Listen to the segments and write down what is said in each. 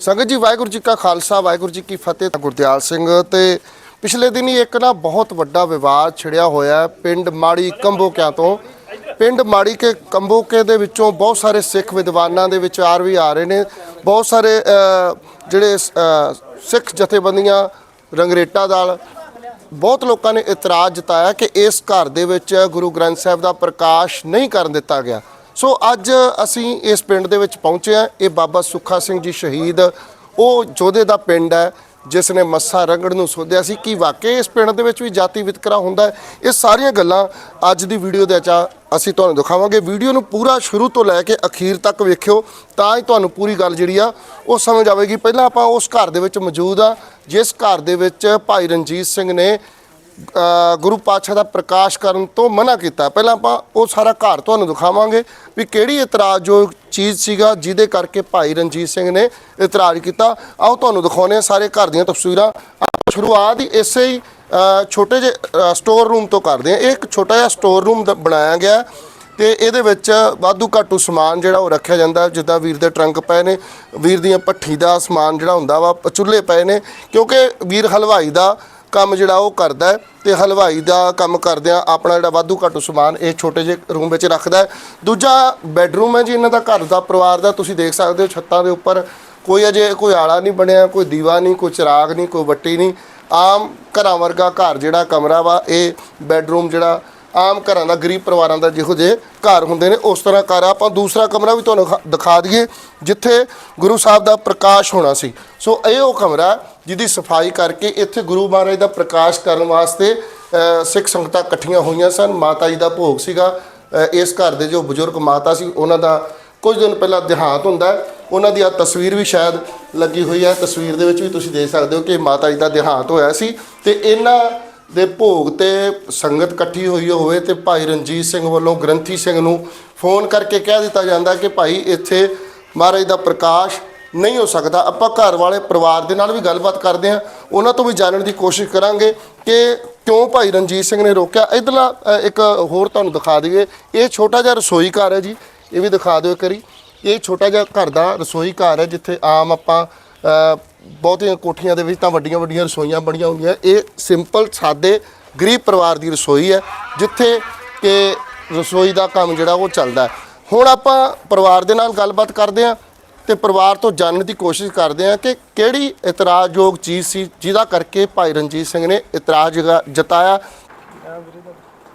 ਸੰਗਤ ਜੀ, ਵਾਹਿਗੁਰੂ ਜੀ ਕਾ ਖਾਲਸਾ, ਵਾਹਿਗੁਰੂ ਜੀ ਕੀ ਫਤਿਹ ਗੁਰਦਿਆਲ ਸਿੰਘ। ਤੇ ਪਿਛਲੇ ਦਿਨੀ ਇੱਕ ਨਾ ਬਹੁਤ ਵੱਡਾ ਵਿਵਾਦ ਛਿੜਿਆ ਹੋਇਆ ਪਿੰਡ ਮਾੜੀ ਕੰਬੋਕਿਆਂ ਤੋਂ। ਪਿੰਡ ਮਾੜੀ ਕੇ ਕੰਬੋਕੇ ਦੇ ਵਿੱਚੋਂ ਬਹੁਤ ਸਾਰੇ ਸਿੱਖ ਵਿਦਵਾਨਾਂ ਦੇ ਵਿਚਾਰ ਵੀ ਆ ਰਹੇ ਨੇ। ਬਹੁਤ ਸਾਰੇ ਜਿਹੜੇ ਸਿੱਖ ਜਥੇਬੰਦੀਆਂ, ਰੰਗਰੇਟਾ ਦਲ, ਬਹੁਤ ਲੋਕਾਂ ਨੇ ਇਤਰਾਜ਼ ਜਤਾਇਆ ਕਿ ਇਸ ਘਰ ਦੇ ਵਿੱਚ ਗੁਰੂ ਗ੍ਰੰਥ ਸਾਹਿਬ ਦਾ ਪ੍ਰਕਾਸ਼ ਨਹੀਂ ਕਰਨ ਦਿੱਤਾ ਗਿਆ। ਸੋ ਅੱਜ ਅਸੀਂ ਇਸ ਪਿੰਡ ਦੇ ਵਿੱਚ ਪਹੁੰਚੇ ਹਾਂ। ਇਹ ਬਾਬਾ ਸੁੱਖਾ ਸਿੰਘ ਜੀ ਸ਼ਹੀਦ, ਉਹ ਜੋਧੇ ਦਾ ਪਿੰਡ ਹੈ, ਜਿਸ ਨੇ ਮੱਸਾ ਰੰਗੜ ਨੂੰ ਸੋਧਿਆ ਸੀ। ਕਿ ਵਾਕਈ ਇਸ ਪਿੰਡ ਦੇ ਵਿੱਚ ਵੀ ਜਾਤੀ ਵਿਤਕਰਾ ਹੁੰਦਾ ਹੈ? ਇਹ ਸਾਰੀਆਂ ਗੱਲਾਂ ਅੱਜ ਦੀ ਵੀਡੀਓ ਦੇ ਵਿੱਚ ਅਸੀਂ ਤੁਹਾਨੂੰ ਦਿਖਾਵਾਂਗੇ। ਵੀਡੀਓ ਨੂੰ ਪੂਰਾ ਸ਼ੁਰੂ ਤੋਂ ਲੈ ਕੇ ਅਖੀਰ ਤੱਕ ਵੇਖਿਓ, ਤਾਂ ਹੀ ਤੁਹਾਨੂੰ ਪੂਰੀ ਗੱਲ ਜਿਹੜੀ ਆ, ਉਹ ਸਮਝ ਆਵੇਗੀ। ਪਹਿਲਾਂ ਆਪਾਂ ਉਸ ਘਰ ਦੇ ਵਿੱਚ ਮੌਜੂਦ ਆ, ਜਿਸ ਘਰ ਦੇ ਵਿੱਚ ਭਾਈ ਰਣਜੀਤ ਸਿੰਘ ਨੇ ਗੁਰੂ ਪਾਤਸ਼ਾਹ ਦਾ ਪ੍ਰਕਾਸ਼ ਕਰਨ ਤੋਂ ਮਨਾ ਕੀਤਾ। ਪਹਿਲਾਂ ਆਪਾਂ ਉਹ ਸਾਰਾ ਘਰ ਤੁਹਾਨੂੰ ਦਿਖਾਵਾਂਗੇ ਵੀ ਕਿਹੜੀ ਇਤਰਾਜ਼ਯੋਗ ਚੀਜ਼ ਸੀਗਾ ਜਿਹਦੇ ਕਰਕੇ ਭਾਈ ਰਣਜੀਤ ਸਿੰਘ ਨੇ ਇਤਰਾਜ਼ ਕੀਤਾ। ਆਓ ਤੁਹਾਨੂੰ ਦਿਖਾਉਂਦੇ ਹਾਂ ਸਾਰੇ ਘਰ ਦੀਆਂ ਤਸਵੀਰਾਂ। ਸ਼ੁਰੂਆਤ ਹੀ ਇਸੇ ਹੀ ਛੋਟੇ ਜਿਹੇ ਸਟੋਰ ਰੂਮ ਤੋਂ ਕਰਦੇ ਹਾਂ। ਇਹ ਇੱਕ ਛੋਟਾ ਜਿਹਾ ਸਟੋਰ ਰੂਮ ਬਣਾਇਆ ਗਿਆ ਹੈ ਤੇ ਇਹਦੇ ਵਿੱਚ ਵਾਧੂ ਘਾਟੂ ਸਮਾਨ ਜਿਹੜਾ ਉਹ ਰੱਖਿਆ ਜਾਂਦਾ ਜਿੱਦਾਂ ਵੀਰ ਦੇ ਟਰੰਕ ਪਏ ਨੇ, ਵੀਰ ਦੀਆਂ ਭੱਠੀ ਦਾ ਸਮਾਨ ਜਿਹੜਾ ਹੁੰਦਾ ਵਾ, ਚੁੱਲ੍ਹੇ ਪਏ ਨੇ। ਕਿਉਂਕਿ ਵੀਰ ਹਲਵਾਈ ਦਾ ਕੰਮ ਜਿਹੜਾ ਉਹ ਕਰਦਾ ਹੈ ਤੇ ਹਲਵਾਈ ਦਾ ਕੰਮ ਕਰਦਿਆਂ ਆਪਣਾ ਜਿਹੜਾ ਵਾਧੂ ਘਾਟੂ ਸਮਾਨ ਇਹ ਛੋਟੇ ਜਿਹੇ ਰੂਮ ਵਿੱਚ ਰੱਖਦਾ ਦੂਜਾ ਬੈੱਡਰੂਮ ਹੈ ਜੀ, ਇਹਨਾਂ ਦਾ ਘਰ ਦਾ ਪਰਿਵਾਰ ਦਾ, ਤੁਸੀਂ ਦੇਖ ਸਕਦੇ ਹੋ ਛੱਤਾਂ ਦੇ ਉੱਪਰ ਕੋਈ ਅਜੇ ਕੋਈ ਆਲਾ ਨਹੀਂ ਬਣਿਆ, ਕੋਈ ਦੀਵਾ ਨਹੀਂ, ਕੋਈ ਚਿਰਾਗ ਨਹੀਂ, ਕੋਈ ਬੱਤੀ ਨਹੀਂ। ਆਮ ਘਰਾਂ ਵਰਗਾ ਘਰ ਜਿਹੜਾ ਕਮਰਾ ਵਾ, ਇਹ ਬੈੱਡਰੂਮ ਜਿਹੜਾ ਆਮ ਘਰਾਂ ਦਾ, ਗਰੀਬ ਪਰਿਵਾਰਾਂ ਦਾ ਜਿਹੋ ਜਿਹੇ ਘਰ ਹੁੰਦੇ ਨੇ, ਉਸ ਤਰ੍ਹਾਂ ਘਰ ਆ। ਆਪਾਂ ਦੂਸਰਾ ਕਮਰਾ ਵੀ ਤੁਹਾਨੂੰ ਦਿਖਾ ਦਈਏ, ਜਿੱਥੇ ਗੁਰੂ ਸਾਹਿਬ ਦਾ ਪ੍ਰਕਾਸ਼ ਹੋਣਾ ਸੀ। ਸੋ ਇਹ ਉਹ ਕਮਰਾ ਜਿਹਦੀ ਸਫ਼ਾਈ ਕਰਕੇ ਇੱਥੇ ਗੁਰੂ ਮਹਾਰਾਜ ਦਾ ਪ੍ਰਕਾਸ਼ ਕਰਨ ਵਾਸਤੇ ਸਿੱਖ ਸੰਗਤਾਂ ਇਕੱਠੀਆਂ ਹੋਈਆਂ ਸਨ। ਮਾਤਾ ਜੀ ਦਾ ਭੋਗ ਸੀਗਾ। ਇਸ ਘਰ ਦੇ ਜੋ ਬਜ਼ੁਰਗ ਮਾਤਾ ਸੀ, ਉਹਨਾਂ ਦਾ ਕੁਝ ਦਿਨ ਪਹਿਲਾਂ ਦੇਹਾਂਤ ਹੁੰਦਾ ਉਹਨਾਂ ਦੀ ਆ ਤਸਵੀਰ ਵੀ ਸ਼ਾਇਦ ਲੱਗੀ ਹੋਈ ਹੈ। ਤਸਵੀਰ ਦੇ ਵਿੱਚ ਵੀ ਤੁਸੀਂ ਦੇਖ ਸਕਦੇ ਹੋ ਕਿ ਮਾਤਾ ਜੀ ਦਾ ਦੇਹਾਂਤ ਹੋਇਆ ਸੀ ਤੇ ਇਹਨਾਂ ਦੇ ਭੋਗ ਤੇ ਸੰਗਤ ਇਕੱਠੀ ਹੋਈ ਹੋਵੇ ਤੇ ਭਾਈ ਰਣਜੀਤ ਸਿੰਘ ਵੱਲੋਂ ਗ੍ਰੰਥੀ ਸਿੰਘ ਨੂੰ ਫੋਨ ਕਰਕੇ ਕਹਿ ਦਿੱਤਾ ਜਾਂਦਾ ਕਿ ਭਾਈ ਇੱਥੇ ਮਹਾਰਾਜ ਦਾ ਪ੍ਰਕਾਸ਼ ਨਹੀਂ ਹੋ ਸਕਦਾ। ਆਪਾਂ ਘਰ ਵਾਲੇ ਪਰਿਵਾਰ ਦੇ ਨਾਲ ਵੀ ਗੱਲਬਾਤ ਕਰਦੇ ਹਾਂ। ਉਹਨਾਂ ਤੋਂ ਵੀ ਜਾਣਨ ਦੀ ਕੋਸ਼ਿਸ਼ ਕਰਾਂਗੇ ਕਿ ਕਿਉਂ ਭਾਈ ਰਣਜੀਤ ਸਿੰਘ ਨੇ ਰੋਕਿਆ। ਇਧਰਲਾ ਇੱਕ ਹੋਰ ਤੁਹਾਨੂੰ ਦਿਖਾ ਦਈਏ। ਇਹ ਛੋਟਾ ਜਿਹਾ ਰਸੋਈ ਘਰ ਹੈ ਜੀ। ਇਹ ਵੀ ਦਿਖਾ ਦਿਓ ਕਰੀ ਇਹ ਛੋਟਾ ਜਿਹਾ ਘਰ ਦਾ ਰਸੋਈ ਘਰ ਹੈ, ਜਿੱਥੇ ਆਮ ਆਪਾਂ ਬਹੁਤੀਆਂ ਕੋਠੀਆਂ ਦੇ ਵਿੱਚ ਤਾਂ ਵੱਡੀਆਂ ਵੱਡੀਆਂ ਰਸੋਈਆਂ ਬਣੀਆਂ ਹੁੰਦੀਆਂ। ਇਹ ਸਿੰਪਲ, ਸਾਦੇ, ਗਰੀਬ ਪਰਿਵਾਰ ਦੀ ਰਸੋਈ ਹੈ, ਜਿੱਥੇ ਕਿ ਰਸੋਈ ਦਾ ਕੰਮ ਜਿਹੜਾ ਉਹ ਚੱਲਦਾ ਹੁਣ ਆਪਾਂ ਪਰਿਵਾਰ ਦੇ ਨਾਲ ਗੱਲਬਾਤ ਕਰਦੇ ਹਾਂ। ਤੇ ਪਰਿਵਾਰ ਤੋਂ ਜਾਣਨ ਦੀ ਕੋਸ਼ਿਸ਼ ਕਰਦੇ ਹਾਂ ਕਿ ਕਿਹੜੀ ਇਤਰਾਜ਼ਯੋਗ ਚੀਜ਼ ਸੀ ਜਿਹਦਾ ਕਰਕੇ ਭਾਈ ਰਣਜੀਤ ਸਿੰਘ ਨੇ ਇਤਰਾਜ਼ ਜਗਾ- ਜਤਾਇਆ।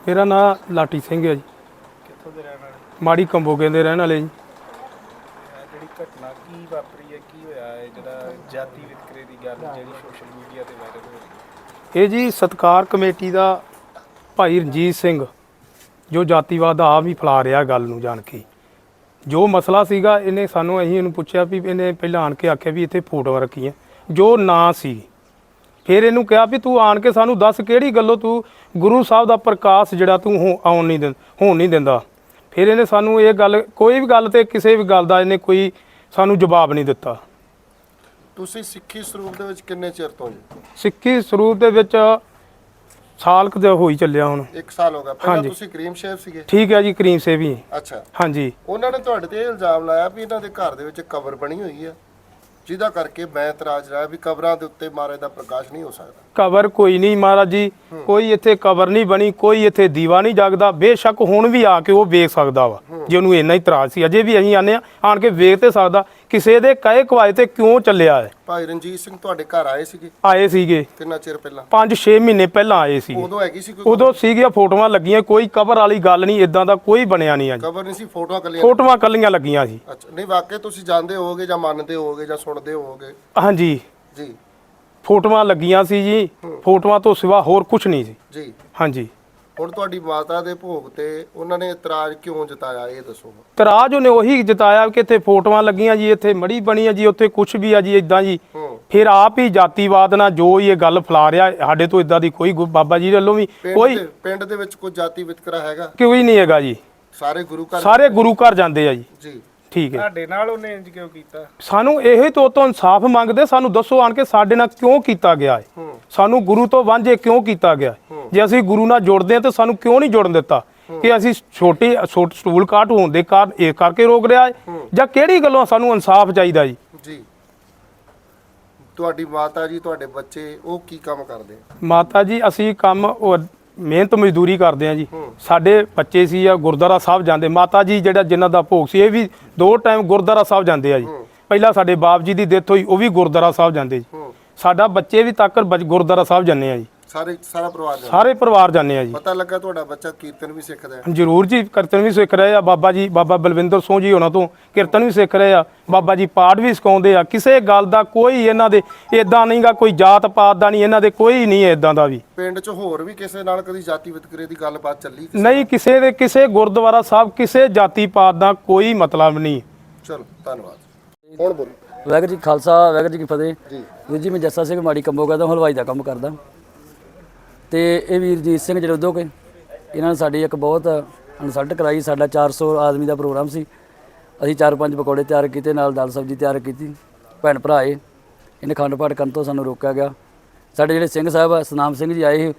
ਮੇਰਾ ਨਾਮ ਲਾਟੀ ਸਿੰਘ ਹੈ ਜੀ। ਕਿੱਥੋਂ ਦੇ ਰਹਿਣ ਵਾਲੇ? ਮਾੜੀ ਕੰਬੋਗੇ ਦੇ ਰਹਿਣ ਵਾਲੇ ਜੀ। ਇਹ ਜਿਹੜੀ ਘਟਨਾ ਕੀ ਵਾਪਰੀ ਹੈ ਕੀ ਹੋਇਆ ਹੈ ਜਿਹੜਾ ਜਾਤੀ ਵਿਤਕਰੇ ਦੀ ਗੱਲ ਜਿਹੜੀ ਸੋਸ਼ਲ ਮੀਡੀਆ ਤੇ ਵਾਇਰਲ ਹੋ ਰਹੀ ਹੈ? ਇਹ ਜੀ ਸਤਕਾਰ ਕਮੇਟੀ ਦਾ ਭਾਈ ਰਣਜੀਤ ਸਿੰਘ ਜੋ ਜਾਤੀਵਾਦ ਆ ਵੀ ਫੈਲਾ ਰਿਹਾ ਗੱਲ ਨੂੰ ਜਾਣ ਕੇ। ਜੋ ਮਸਲਾ ਸੀਗਾ ਇਹਨੇ ਸਾਨੂੰ ਅਸੀਂ ਇਹਨੂੰ ਪੁੱਛਿਆ ਵੀ ਇਹਨੇ ਪਹਿਲਾਂ ਆਣ ਕੇ ਆਖਿਆ ਵੀ ਇੱਥੇ ਫੋਟੋਆਂ ਰੱਖੀਆਂ ਜੋ ਨਾ ਸੀ। ਫਿਰ ਇਹਨੂੰ ਕਿਹਾ ਵੀ ਤੂੰ ਆਣ ਕੇ ਸਾਨੂੰ ਦੱਸ ਕਿਹੜੀ ਗੱਲੋਂ ਤੂੰ ਗੁਰੂ ਸਾਹਿਬ ਦਾ ਪ੍ਰਕਾਸ਼ ਜਿਹੜਾ ਤੂੰ ਹੋ- ਆਉਣ ਨਹੀਂ ਦਿੰਦਾ ਹੋਣ ਨਹੀਂ ਦਿੰਦਾ। ਫਿਰ ਇਹਨੇ ਸਾਨੂੰ ਇਹ ਗੱਲ ਕੋਈ ਵੀ ਗੱਲ ਤੇ ਕਿਸੇ ਵੀ ਗੱਲ ਦਾ ਇਹਨੇ ਕੋਈ ਸਾਨੂੰ ਜਵਾਬ ਨਹੀਂ ਦਿੱਤਾ। ਤੁਸੀਂ ਸਿੱਖੀ ਸਰੂਪ ਦੇ ਵਿੱਚ ਕਿੰਨੇ ਚਿਰ ਤੋਂ ਜੀ? ਸਿੱਖੀ ਸਰੂਪ ਦੇ ਵਿੱਚ ਸਾਲ ਕੁ ਦਾ ਹੋਈ ਚੱਲਿਆ ਹੁਣ। 1 ਸਾਲ ਹੋ ਗਿਆ। ਪਹਿਲਾਂ ਹਾਂਜੀ। ਤੁਸੀਂ ਕਰੀਮ ਸ਼ੇਫ ਸੀਗੇ? ਠੀਕ ਹੈ ਜੀ ਕਰੀਮ ਸੇਵੀ ਅੱਛਾ। ਹਾਂਜੀ। ਉਹਨਾਂ ਨੇ ਤੁਹਾਡੇ ਤੇ ਇਹ ਇਲਜ਼ਾਮ ਲਾਇਆ ਵੀ ਇਹਨਾਂ ਦੇ ਘਰ ਦੇ ਵਿੱਚ ਕਬਰ ਬਣੀ ਹੋਈ ਹੈ ਜਿਹਦਾ ਕਰਕੇ ਮੈਂ ਇਤਰਾਜ਼ ਰਾਇਆ ਵੀ ਕਬਰਾਂ ਦੇ ਉੱਤੇ ਮਹਾਰਾਜ ਦਾ ਪ੍ਰਕਾਸ਼ ਨਹੀਂ ਹੋ ਸਕਦਾ। ਕਬਰ ਕੋਈ ਨਹੀਂ ਮਹਾਰਾਜ ਜੀ। ਕੋਈ ਇੱਥੇ ਕਬਰ ਨਹੀਂ ਬਣੀ ਕੋਈ ਇੱਥੇ ਦੀਵਾ ਨਹੀਂ ਜਗਦਾ। ਬੇਸ਼ੱਕ ਹੁਣ ਵੀ ਆ ਕੇ ਉਹ ਵੇਖ ਸਕਦਾ ਵਾ। ਜੇ ਉਹਨੂੰ ਇੰਨਾ ਹੀ ਇਤਰਾਜ਼ ਸੀ ਅਜੇ ਵੀ ਅਸੀਂ ਆਨੇ ਆ ਆਣ ਕੇ ਵੇਖ ਤੇ ਸਕਦਾ। ਕਿਸੇ ਦੇ ਕਹੇ ਕਵਾਏ ਤੇ ਕਿਉਂ ਚੱਲਿਆ ਹੈ? ਭਾਈ ਰਣਜੀਤ ਸਿੰਘ ਤੁਹਾਡੇ ਘਰ ਆਏ ਸੀਗੇ? ਆਏ ਸੀਗੇ। ਕਿੰਨਾ ਚਿਰ ਪਹਿਲਾਂ? 5-6 ਮਹੀਨੇ ਪਹਿਲਾਂ ਆਏ ਸੀ ਉਦੋਂ ਹੈਗੀ ਸੀ ਕੋਈ ਉਦੋਂ ਸੀਗੀਆਂ ਫੋਟੋਆਂ ਲੱਗੀਆਂ ਕੋਈ ਕਬਰ ਵਾਲੀ ਗੱਲ ਨਹੀਂ ਇਦਾਂ ਦਾ ਕੋਈ ਬਣਿਆ ਨਹੀਂ ਅੱਜ। ਕਬਰ ਨਹੀਂ ਸੀ ਫੋਟੋਆਂ ਕੱਲੀਆਂ? ਫੋਟੋਆਂ ਕੱਲੀਆਂ ਲੱਗੀਆਂ ਸੀ। ਅੱਛਾ ਨਹੀਂ ਵਾਕਿਆ ਤੁਸੀਂ ਜਾਣਦੇ ਹੋਵੋਗੇ ਜਾਂ ਮੰਨਦੇ ਹੋਵੋਗੇ ਜਾਂ ਸੁਣਦੇ ਹੋਵੋਗੇ? ਹਾਂਜੀ। ਜੀ। ਫੋਟੋਆਂ ਲੱਗੀਆਂ ਸੀ ਜੀ। ਫੋਟੋਆਂ ਤੋਂ ਸਿਵਾ ਹੋਰ ਕੁਝ ਨਹੀਂ ਸੀ। ਜੀ। ਹਾਂਜੀ। ਹੁਣ ਤੁਹਾਡੀ ਮਾਤਾ ਦੇ ਭੋਗ ਤੇ ਉਹਨਾਂ ਨੇ ਇਤਰਾਜ਼ ਕਿਉਂ ਜਤਾਇਆ ਇਹ ਦੱਸੋ। ਤਰਾਜ ਉਹਨੇ ਉਹੀ ਜਤਾਇਆ ਕਿ ਇੱਥੇ ਫੋਟੋਆਂ ਲੱਗੀਆਂ ਜੀ ਇੱਥੇ ਮੜੀ ਬਣੀ ਆ ਜੀ ਉੱਥੇ ਕੁਝ ਵੀ ਆ ਜੀ ਇਦਾਂ ਜੀ। ਫਿਰ ਆਪ ਹੀ ਜਾਤੀਵਾਦ ਨਾਲ ਜੋ ਇਹ ਗੱਲ ਫੈਲਾ ਰਿਹਾ ਸਾਡੇ ਤੋਂ ਇਦਾਂ ਦੀ ਕੋਈ ਗੁ- ਬਾਬਾ ਜੀ ਵੱਲੋਂ ਵੀ ਪਿੰਡ ਕੋਈ ਦੇ ਪਿੰਡ ਦੇ ਵਿੱਚ ਕੋਈ ਜਾਤੀ ਵਿਤਕਰਾ ਹੈਗਾ? ਕੋਈ ਨਹੀਂ ਹੈਗਾ ਜੀ। ਸਾਰੇ ਗੁਰੂ ਘਰ ਸਾਰੇ ਗੁਰੂ ਘਰ ਜਾਂਦੇ ਆ ਜੀ। ਜੀ। ਠੀਕ ਹੈ। ਤੁਹਾਡੇ ਨਾਲ ਉਹਨੇ ਇੰਜ ਕਿਉਂ ਕੀਤਾ? ਸਾਨੂੰ ਇਹੋ ਤੋਂ ਤੋਂ ਇਨਸਾਫ ਮੰਗਦੇ ਸਾਨੂੰ ਦੱਸੋ ਆਣ ਕੇ ਸਾਡੇ ਨਾਲ ਕਿਉਂ ਕੀਤਾ ਗਿਆ ਹੈ। ਸਾਨੂੰ ਗੁਰੂ ਤੋਂ ਵਾਂਝੇ ਕਿਉਂ ਕੀਤਾ ਗਿਆ? ਜੇ ਅਸੀਂ ਗੁਰੂ ਨਾਲ ਜੁੜਦੇ ਹਾਂ ਤਾਂ ਸਾਨੂੰ ਕਿਉਂ ਨਹੀਂ ਜੁੜਨ ਦਿੱਤਾ? ਕਿ ਅਸੀਂ ਛੋਟੀ ਛੋਟ ਸਟੂਲ ਕਾਟ ਹੋਣ ਦੇ ਕਾਰਨ ਇਹ ਕਰਕੇ ਰੋਕ ਰਿਹਾ ਹੈ। ਜਾਂ ਕਿਹੜੀ ਗੱਲੋਂ ਸਾਨੂੰ ਇਨਸਾਫ ਚਾਹੀਦਾ ਜੀ? ਜੀ। ਤੁਹਾਡੀ ਮਾਤਾ ਜੀ ਤੁਹਾਡੇ ਬੱਚੇ ਉਹ ਕੀ ਕੰਮ ਕਰਦੇ? ਮਾਤਾ ਜੀ ਅਸੀਂ ਕੰਮ ਮਿਹਨਤ ਮਜ਼ਦੂਰੀ ਕਰਦੇ ਆ ਜੀ। ਸਾਡੇ ਬੱਚੇ ਸੀ ਆ ਗੁਰਦੁਆਰਾ ਸਾਹਿਬ ਜਾਂਦੇ ਮਾਤਾ ਜੀ ਜਿਹੜਾ ਜਿਨ੍ਹਾਂ ਦਾ ਭੋਗ ਸੀ ਇਹ ਵੀ ਦੋ ਟਾਈਮ ਗੁਰਦੁਆਰਾ ਸਾਹਿਬ ਜਾਂਦੇ ਆ ਜੀ। ਪਹਿਲਾਂ ਸਾਡੇ ਬਾਪ ਜੀ ਦੀ ਡੈਥ ਹੋਈ ਉਹ ਵੀ ਗੁਰਦੁਆਰਾ ਸਾਹਿਬ ਜਾਂਦੇ ਜੀ। ਸਾਡਾ ਬੱਚੇ ਵੀ ਤੱਕ ਗੁਰਦੁਆਰਾ ਸਾਹਿਬ ਜਾਂਦੇ ਆ ਜੀ। ਸਾਰੇ ਸਾਰਾ ਪਰਿਵਾਰ ਜਾਂਦਾ ਸਾਰੇ ਪਰਿਵਾਰ ਜਾਂਦੇ ਆ ਜੀ। ਪਤਾ ਲੱਗਾ ਤੁਹਾਡਾ ਬੱਚਾ ਕੀਰਤਨ ਵੀ ਸਿੱਖਦਾ ਹੈ। ਜਰੂਰ ਜੀ ਕੀਰਤਨ ਵੀ ਸਿੱਖ ਰਹੇ ਆ। ਬਾਬਾ ਜੀ ਬਾਬਾ ਬਲਵਿੰਦਰ ਸਿੰਘ ਜੀ ਉਹਨਾਂ ਤੋਂ ਕੀਰਤਨ ਵੀ ਸਿੱਖ ਰਹੇ ਆ। ਬਾਬਾ ਜੀ ਪਾਠ ਵੀ ਸਿਖਾਉਂਦੇ ਆ। ਕਿਸੇ ਗੱਲ ਦਾ ਕੋਈ ਇਹਨਾਂ ਦੇ ਇਦਾਂ ਨਹੀਂਗਾ ਕੋਈ ਜਾਤ ਪਾਤ ਦਾ ਨਹੀਂ ਇਹਨਾਂ ਦੇ ਕੋਈ ਨਹੀਂ ਇਦਾਂ ਦਾ ਵੀ। ਪਿੰਡ 'ਚ ਹੋਰ ਵੀ ਕਿਸੇ ਨਾਲ ਕਦੀ ਜਾਤੀ ਵਿਤਕਰੇ ਦੀ ਗੱਲਬਾਤ ਚੱਲੀ ਨਹੀਂ ਕਿਸੇ ਦੇ ਕਿਸੇ ਗੁਰਦੁਆਰਾ ਸਾਹਿਬ ਕਿਸੇ ਜਾਤੀ ਪਾਤ ਦਾ ਕੋਈ ਮਤਲਬ ਨਹੀਂ। ਚਲੋ ਧੰਨਵਾਦ। ਹੁਣ ਬੋਲੋ? ਵਾਹਿਗੁਰੂ ਜੀ ਕਾ ਖਾਲਸਾ ਵਾਹਿਗੁਰੂ ਜੀ ਕੀ ਫਤਿਹ। ਜੀ। ਵੀਰ ਜੀ ਮੈਂ ਜੱਸਾ ਸਿੰਘ ਮਾੜੀ ਕੰਬੋ ਕਰਦਾ ਹਲਵਾਈ ਦਾ ਕੰਮ ਕਰਦਾ। ਤੇ ਇਹ ਵੀਰਜੀਤ ਸਿੰਘ ਜਰੋਦੋ ਕੇ ਇਹਨਾਂ ਨੇ ਸਾਡੀ ਇੱਕ ਬਹੁਤ ਇਨਸਲਟ ਕਰਾਈ ਸਾਡਾ 400 ਆਦਮੀ ਦਾ ਪ੍ਰੋਗਰਾਮ ਸੀ। ਅਸੀਂ ਚਾਰ ਪੰਜ ਪਕੌੜੇ ਤਿਆਰ ਕੀਤੇ ਨਾਲ ਦਾਲ ਸਬਜ਼ੀ ਤਿਆਰ ਕੀਤੀ ਭੈਣ ਭਰਾ ਆਏ ਇਹਨੇ ਖੰਡ ਪਾਠ ਕਰਨ ਤੋਂ ਸਾਨੂੰ ਰੋਕਿਆ ਗਿਆ। ਸਾਡੇ ਜਿਹੜੇ ਸਿੰਘ ਸਾਹਿਬ ਸਨਾਮ ਸਿੰਘ ਜੀ ਆਏ ਸੀ,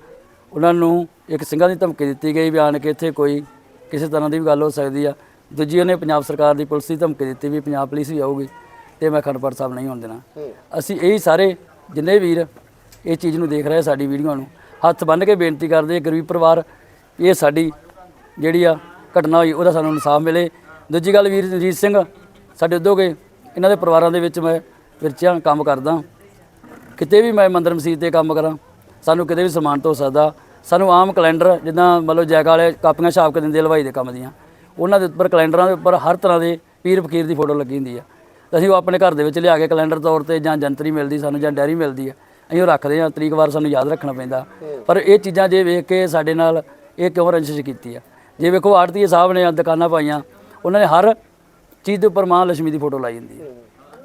ਉਹਨਾਂ ਨੂੰ ਇੱਕ ਸਿੰਘਾਂ ਦੀ ਧਮਕੀ ਦਿੱਤੀ ਗਈ ਵੀ ਆਣ ਕੇ ਇੱਥੇ ਕੋਈ ਕਿਸੇ ਤਰ੍ਹਾਂ ਦੀ ਵੀ ਗੱਲ ਹੋ ਸਕਦੀ ਆ। ਦੂਜੀ ਉਹਨੇ ਪੰਜਾਬ ਸਰਕਾਰ ਦੀ ਪੁਲਿਸ ਦੀ ਧਮਕੀ ਦਿੱਤੀ ਵੀ ਪੰਜਾਬ ਪੁਲਿਸ ਵੀ ਆਊਗੀ ਤੇ ਮੈਂ ਖੰਡ ਪਾਠ ਸਾਹਿਬ ਨਹੀਂ ਹੋਣ ਦੇਣਾ। ਅਸੀਂ ਇਹ ਸਾਰੇ ਜਿੰਨੇ ਵੀਰ ਇਹ ਚੀਜ਼ ਨੂੰ ਦੇਖ ਰਹੇ ਸਾਡੀ ਵੀਡੀਓ ਨੂੰ ਹੱਥ ਬੰਨ੍ਹ ਕੇ ਬੇਨਤੀ ਕਰਦੇ ਗਰੀਬ ਪਰਿਵਾਰ, ਇਹ ਸਾਡੀ ਜਿਹੜੀ ਆ ਘਟਨਾ ਹੋਈ, ਉਹਦਾ ਸਾਨੂੰ ਇਨਸਾਫ ਮਿਲੇ। ਦੂਜੀ ਗੱਲ ਵੀਰ ਰਣਜੀਤ ਸਿੰਘ, ਸਾਡੇ ਉਦੋਗੇ, ਇਹਨਾਂ ਦੇ ਪਰਿਵਾਰਾਂ ਦੇ ਵਿੱਚ ਮੈਂ ਵਿਰਚਿਆਂ ਕੰਮ ਕਰਦਾ। ਕਿਤੇ ਵੀ ਮੈਂ ਮੰਦਰ ਮਸਜਿਦ ਤੇ ਕੰਮ ਕਰਾਂ, ਸਾਨੂੰ ਕਿਤੇ ਵੀ ਸਮਾਨ ਤੋਂ ਸਕਦਾ। ਸਾਨੂੰ ਆਮ ਕੈਲੰਡਰ, ਜਿੱਦਾਂ ਮਤਲਬ ਜੈਕ ਵਾਲੇ ਕਾਪੀਆਂ ਛਾਪ ਕੇ ਦਿੰਦੇ ਹਲਵਾਈ ਦੇ ਕੰਮ ਦੀਆਂ, ਉਹਨਾਂ ਦੇ ਉੱਪਰ ਕੈਲੰਡਰਾਂ ਦੇ ਉੱਪਰ ਹਰ ਤਰ੍ਹਾਂ ਦੇ ਪੀਰ ਫਕੀਰ ਦੀ ਫੋਟੋ ਲੱਗੀ ਹੁੰਦੀ ਆ। ਅਸੀਂ ਉਹ ਆਪਣੇ ਘਰ ਦੇ ਵਿੱਚ ਲਿਆ ਕੇ ਕੈਲੰਡਰ ਤੌਰ ਤੇ ਜਾਂ ਜੰਤਰੀ ਮਿਲਦੀ, ਸਾਨੂੰ ਜਾਂ ਡੈਰੀ ਮਿਲਦੀ ਆ। ਅਸੀਂ ਉਹ ਰੱਖਦੇ ਹਾਂ, ਤਰੀਕ ਵਾਰ ਸਾਨੂੰ ਯਾਦ ਰੱਖਣਾ ਪੈਂਦਾ। ਪਰ ਇਹ ਚੀਜ਼ਾਂ ਜੇ ਵੇਖ ਕੇ ਸਾਡੇ ਨਾਲ ਇਹ ਕਿਉਂ ਰੰਜਿਸ਼ ਕੀਤੀ ਆ? ਜੇ ਵੇਖੋ, ਆੜਤੀਏ ਸਾਹਿਬ ਨੇ ਦੁਕਾਨਾਂ ਪਾਈਆਂ, ਉਹਨਾਂ ਨੇ ਹਰ ਚੀਜ਼ ਦੇ ਉੱਪਰ ਮਾਂ ਲక్ష్ਮੀ ਦੀ ਫੋਟੋ ਲਾਈ ਹੁੰਦੀ ਹੈ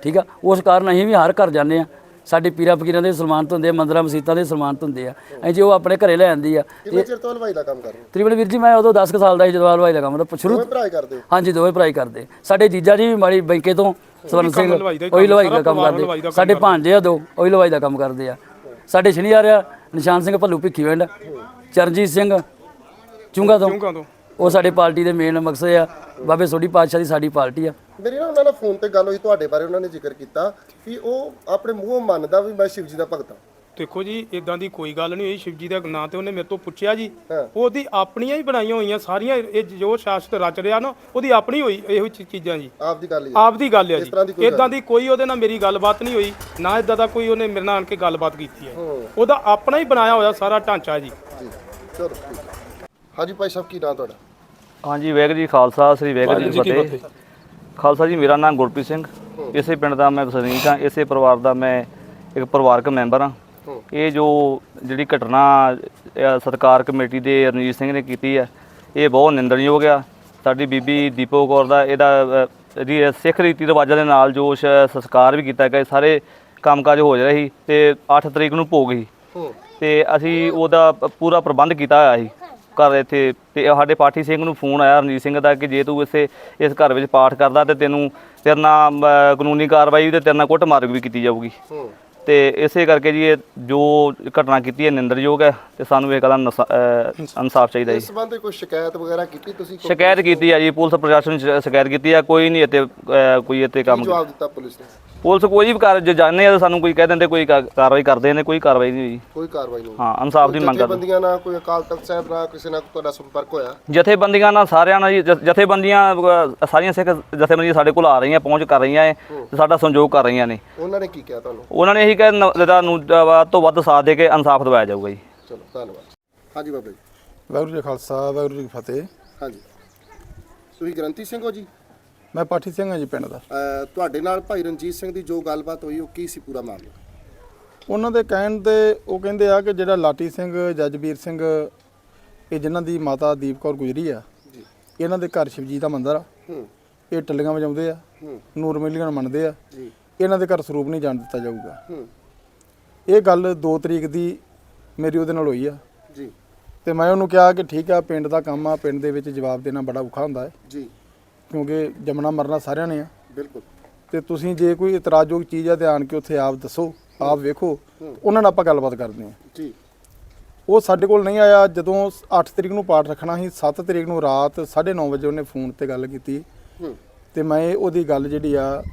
ਠੀਕ ਆ? ਉਸ ਕਾਰਨ ਅਸੀਂ ਵੀ ਹਰ ਘਰ ਜਾਂਦੇ ਆ ਸਾਡੇ ਪੀਰਾਂ ਫਕੀਰਾਂ ਦੇ ਸਨਮਾਨਤ ਹੁੰਦੇ ਆ ਮੰਦਰਾਂ ਮਸੀਤਾਂ ਦੇ ਸਨਮਾਨਤ ਹੁੰਦੇ ਆ। ਅਸੀਂ ਜੇ ਉਹ ਆਪਣੇ ਘਰੇ ਲੈ ਆਂਦੀ ਆ। ਕਿੰਨੇ ਚਿਰ ਤੋਂ ਹਲਵਾਈ ਦਾ ਕੰਮ ਕਰ ਰਹੇ ਹੋ? ਵੀਰ ਜੀ ਮੈਂ ਉਦੋਂ 10 ਕੁ ਸਾਲ ਦਾ ਸੀ ਜਦੋਂ ਹਲਵਾਈ ਦਾ ਕੰਮ ਦਾ ਸ਼ੁਰੂ ਦੋਵੇਂ ਭਰਾ ਹੀ ਕਰਦੇ? ਹਾਂਜੀ ਦੋਵੇਂ ਭਰਾ ਹੀ ਕਰਦੇ। ਸਾਡੇ ਜੀਜਾ ਜੀ ਵੀ ਮਾੜੀ ਬੈਂਕੇ ਤੋਂ ਸਵਰਨ ਸਿੰਘ ਉਹੀ ਹਲਵਾਈ ਕੰਮ, ਦਾ ਕੰਮ ਕਰਦੇ। ਸਾਡੇ ਭਾਂਜੇ ਆ ਦੋ ਉਹੀ ਹਲਵਾਈ ਦਾ ਕੰਮ ਕਰਦੇ ਆ। ਸਾਡੇ ਸ਼ਨੀ ਆ ਰਿਹਾ ਨਿਸ਼ਾਨ ਸਿੰਘ ਭੱਲੂ ਭਿੱਖੀ ਵੰਡ ਚਰਨਜੀਤ ਸਿੰਘ ਚੁੰਗਾ ਤੋਂ। ਉਹ ਸਾਡੇ ਪਾਰਟੀ ਦੇ ਮੇਨ ਮਕਸਦ ਆ। ਬਾਬੇ ਸੋਢੀ ਪਾਤਸ਼ਾਹ ਦੀ ਸਾਡੀ ਪਾਰਟੀ ਆ। ਮੇਰੀ ਨਾ ਉਹਨਾਂ ਨਾਲ ਫੋਨ ਤੇ ਗੱਲ ਹੋਈ ਤੁਹਾਡੇ ਬਾਰੇ ਉਹਨਾਂ ਨੇ ਜ਼ਿਕਰ ਕੀਤਾ ਕਿ ਉਹ ਆਪਣੇ ਮੂੰਹੋਂ ਮੰਨਦਾ ਵੀ ਮੈਂ ਸ਼ਿਵ ਜੀ ਦਾ ਭਗਤ ਹਾਂ। ਦੇਖੋ ਜੀ ਇਦਾਂ ਦੀ ਕੋਈ ਗੱਲ ਨਹੀਂ ਹੋਈ। ਸ਼ਿਵ ਜੀ ਦਾ ਨਾਂ ਤੇ ਉਹਨੇ ਮੇਰੇ ਤੋਂ ਪੁੱਛਿਆ ਜੀ। ਹਾਂ। ਉਹਦੀ ਆਪਣੀਆਂ ਹੀ ਬਣਾਈਆਂ ਹੋਈਆਂ ਸਾਰੀਆਂ ਇਹ ਜੋ ਸ਼ਾਸਤ ਰਚ ਰਿਹਾ ਨਾ ਉਹਦੀ ਆਪਣੀ ਹੋਈ ਇਹੋ ਚੀ- ਚੀਜ਼ਾਂ ਜੀ। ਆਪ ਦੀ ਗੱਲ ਹੀ ਹੈ। ਆਪ ਦੀ ਗੱਲ ਹੈ ਤਰ੍ਹਾਂ ਦੀ ਜੀ ਕੋਈ ਇਦਾਂ ਦੀ ਕੋਈ ਉਹਦੇ ਨਾਲ ਮੇਰੀ ਗੱਲਬਾਤ ਨਹੀਂ ਹੋਈ ਨਾ ਇਦਾਂ ਦਾ ਕੋਈ ਉਹਨੇ ਮੇਰੇ ਨਾਲ ਆਣ ਕੇ ਗੱਲਬਾਤ ਕੀਤੀ ਹੈ। ਹੂੰ। ਉਹਦਾ ਆਪਣਾ ਹੀ ਬਣਾਇਆ ਹੋਇਆ ਸਾਰਾ ਢਾਂਚਾ ਜੀ। ਜੀ ਚਲੋ ਠੀਕ ਹੈ। ਹਾਂਜੀ ਭਾਈ ਸਾਹਿਬ ਕੀ ਨਾਂ ਤੁਹਾਡਾ? ਹਾਂਜੀ ਵਾਹਿਗੁਰੂ ਜੀ ਖਾਲਸਾ ਸ੍ਰੀ ਵਾਹਿਗੁਰੂ ਜੀ ਕੀ ਫਤਿਹ। ਖਾਲਸਾ ਜੀ ਮੇਰਾ ਨਾਮ ਗੁਰਪ੍ਰੀਤ ਸਿੰਘ। ਇਸੇ ਪਿੰਡ ਦਾ ਮੈਂ ਵਸਨੀਕ ਹਾਂ। ਇਸੇ ਪਰਿਵਾਰ ਦਾ ਮੈਂ ਇੱਕ ਪਰਿਵਾਰਕ ਮੈਂਬਰ ਹਾਂ। ਇਹ ਜੋ ਜਿਹੜੀ ਘਟਨਾ ਅ, ਸਤਕਾਰ ਕਮੇਟੀ ਦੇ ਰਣਜੀਤ ਸਿੰਘ ਨੇ ਕੀਤੀ ਹੈ ਇਹ ਬਹੁਤ ਨਿੰਦਣਯੋਗ ਆ। ਸਾਡੀ ਬੀਬੀ ਦੀਪੋ ਕੌਰ ਦਾ ਇਹਦਾ ਇਹਦੀ ਸਿੱਖ ਰੀਤੀ ਰਿਵਾਜਾਂ ਦੇ ਨਾਲ ਜੋ ਸ਼- ਸੰਸਕਾਰ ਵੀ ਕੀਤਾ ਗਿਆ। ਸਾਰੇ ਕੰਮਕਾਜ ਹੋ ਰਿਹਾ ਸੀ ਤੇ 8 ਤਰੀਕ ਨੂੰ ਭੋਗ ਸੀ। ਤੇ ਅਸੀਂ ਉਹਦਾ ਪੂਰਾ ਪ੍ਰਬੰਧ ਕੀਤਾ ਹੋਇਆ ਸੀ। ਘਰ ਇੱਥੇ ਤੇ ਸਾਡੇ ਪਾਠੀ ਸਿੰਘ ਨੂੰ ਫੋਨ ਆਇਆ ਰਣਜੀਤ ਸਿੰਘ ਦਾ ਕਿ ਜੇ ਤੂੰ ਇਸੇ ਇਸ ਘਰ ਵਿੱਚ ਪਾਠ ਕਰਦਾ ਤੇ ਤੈਨੂੰ ਤੇਰੇ ਨਾਲ ਅਮ, ਕਾਨੂੰਨੀ ਕਾਰਵਾਈ ਤੇ ਤੇਰੇ ਨਾਲ ਕੁੱਟਮਾਰ ਵੀ ਕੀਤੀ ਜਾਊਗੀ। ਤੇ ਇਸੇ ਕਰਕੇ ਜੀ ਇਹ ਜੋ ਘਟਨਾ ਕੀਤੀ ਹੈ ਨਿੰਦਰਯੋਗ ਹੈ ਤੇ ਸਾਨੂੰ ਇਹ ਕਦਮ ਇਨਸਾਫ ਚਾਹੀਦਾ ਜੀ। ਇਸ ਸੰਬੰਧੀ ਕੋਈ ਸ਼ਿਕਾਇਤ ਵਗੈਰਾ ਕੀਤੀ ਤੁਸੀਂ? ਸ਼ਿਕਾਇਤ ਕੀਤੀ ਹੈ ਜੀ ਪੁਲਿਸ ਪ੍ਰਸ਼ਾਸਨ ਨੂੰ ਸ਼ਿਕਾਇਤ ਕੀਤੀ ਹੈ ਕੋਈ ਨਹੀਂ ਇੱਥੇ ਕੋਈ ਇੱਥੇ ਕੰਮ ਜਵਾਬ ਦਿੱਤਾ ਪੁਲਿਸ ਨੇ? ਪੁਲਿਸ ਕੋਈ ਵੀ ਕਰ ਜੇ ਜਾਣਦੇ ਆ ਸਾਨੂੰ ਕੋਈ ਕਹਿ ਦਿੰਦੇ ਕੋਈ ਕਾਰਵਾਈ ਕਰਦੇ ਨੇ ਕੋਈ ਕਾਰਵਾਈ ਨਹੀਂ ਹੋਈ। ਕੋਈ ਕਾਰਵਾਈ ਨਹੀਂ ਹਾਂ ਇਨਸਾਫ ਦੀ ਮੰਗ ਕਰਦੇ ਬੰਦੀਆਂ ਨਾਲ ਕੋਈ ਅਕਾਲ ਤਖਤ ਸਾਹਿਬ ਨਾਲ ਕਿਸੇ ਨਾਲ ਤੁਹਾਡਾ ਸੰਪਰਕ ਹੋਇਆ? ਜਥੇਬੰਦੀਆਂ ਨਾਲ ਸਾਰਿਆਂ ਨਾਲ ਜਥੇਬੰਦੀਆਂ ਸਾਰੀਆਂ ਸਿੱਖ ਜਥੇਬੰਦੀਆਂ ਸਾਡੇ ਕੋਲ ਆ ਰਹੀਆਂ ਪਹੁੰਚ ਕਰ ਰਹੀਆਂ ਤੇ ਸਾਡਾ ਸੰਯੋਗ ਕਰ ਰਹੀਆਂ ਨੇ। ਉਹਨਾਂ ਨੇ ਕੀ ਕਿਹਾ ਤੁਹਾਨੂੰ? ਉਹਨਾਂ ਨੇ ਇਹੀ ਕਿਹਾ ਨ- ਤੁਹਾਨੂੰ ਅ, ਵੱਧ ਤੋਂ ਵੱਧ ਸਾਥ ਦੇ ਕੇ ਇਨਸਾਫ ਦਿਵਾਇਆ ਜਾਊਗਾ ਜੀ। ਚਲੋ ਧੰਨਵਾਦ। ਹਾਂਜੀ ਬਾਬਾ ਜੀ। ਵਾਹਿਗੁਰੂ ਜੀ ਕਾ ਖਾਲਸਾ ਵਾਹਿਗੁਰੂ ਜੀ ਕੀ ਫਤਿਹ। ਹਾਂਜੀ। ਤੁਸੀਂ ਗ੍ਰੰਥੀ ਸਿੰਘ ਹੋ ਜੀ? ਮੈਂ ਪਾਠੀ ਸਿੰਘ ਹਾਂ ਜੀ ਪਿੰਡ ਦਾ। ਅਹ ਤੁਹਾਡੇ ਨਾਲ ਭਾਈ ਰਣਜੀਤ ਸਿੰਘ ਦੀ ਜੋ ਗੱਲਬਾਤ ਹੋਈ ਉਹ ਕੀ ਸੀ ਪੂਰਾ ਮਾਮਲਾ? ਉਹਨਾਂ ਦੇ ਕਹਿਣ ਤੇ ਉਹ ਕਹਿੰਦੇ ਆ ਕਿ ਜਿਹੜਾ ਲਾਟੀ ਸਿੰਘ ਜੱਜਵੀਰ ਸਿੰਘ ਇਹ ਜਿਨ੍ਹਾਂ ਦੀ ਮਾਤਾ ਦੀਪ ਕੌਰ ਗੁਜਰੀ ਆ ਜੀ। ਇਹਨਾਂ ਦੇ ਘਰ ਸ਼ਿਵਜੀ ਦਾ ਮੰਦਿਰ ਆ। ਹੂੰ। ਇਹ ਟੱਲੀਆਂ ਵਜਾਉਂਦੇ ਆ ਹੂੰ। ਨੂਰ ਮਿਲੀਆਂ ਮੰਨਦੇ ਆ। ਜੀ। ਇਹਨਾਂ ਦੇ ਘਰ ਸਰੂਪ ਨਹੀਂ ਜਾਣ ਦਿੱਤਾ ਜਾਊਗਾ। ਹੂੰ। ਇਹ ਗੱਲ 2 ਤਰੀਕ ਦੀ ਮੇਰੀ ਉਹਦੇ ਨਾਲ ਹੋਈ ਆ। ਜੀ। ਤੇ ਮੈਂ ਉਹਨੂੰ ਕਿਹਾ ਕਿ ਠੀਕ ਆ ਪਿੰਡ ਦਾ ਕੰਮ ਆ ਪਿੰਡ ਦੇ ਵਿੱਚ ਜਵਾਬ ਦੇਣਾ ਬੜਾ ਔਖਾ ਹੁੰਦਾ ਹੈ। ਜੀ। ਕਿਉਂਕਿ ਜੰਮਣਾ ਮਰਨਾ ਸਾਰਿਆਂ ਨੇ ਆ। ਬਿਲਕੁਲ। ਤੇ ਤੁਸੀਂ ਜੇ ਕੋਈ ਇਤਰਾਜ਼ਯੋਗ ਚੀਜ਼ ਆ ਆਣ ਕੇ ਉੱਥੇ ਆਪ ਦੱਸੋ ਆਪ ਵੇਖੋ ਉਹਨਾਂ ਨਾਲ ਆਪਾਂ ਗੱਲਬਾਤ ਕਰਦੇ ਹਾਂ। ਜੀ। ਉਹ ਸਾਡੇ ਕੋਲ ਨਹੀਂ ਆਇਆ ਜਦੋਂ 8 ਤਰੀਕ ਨੂੰ ਪਾਠ ਰੱਖਣਾ ਸੀ 7 ਤਰੀਕ ਨੂੰ ਰਾਤ 9:30 ਵਜੇ ਉਹਨੇ ਫੋਨ ਤੇ ਗੱਲ ਕੀਤੀ। ਤੇ ਮੈਂ ਉਹਦੀ ਗੱਲ ਜਿਹੜੀ ਆ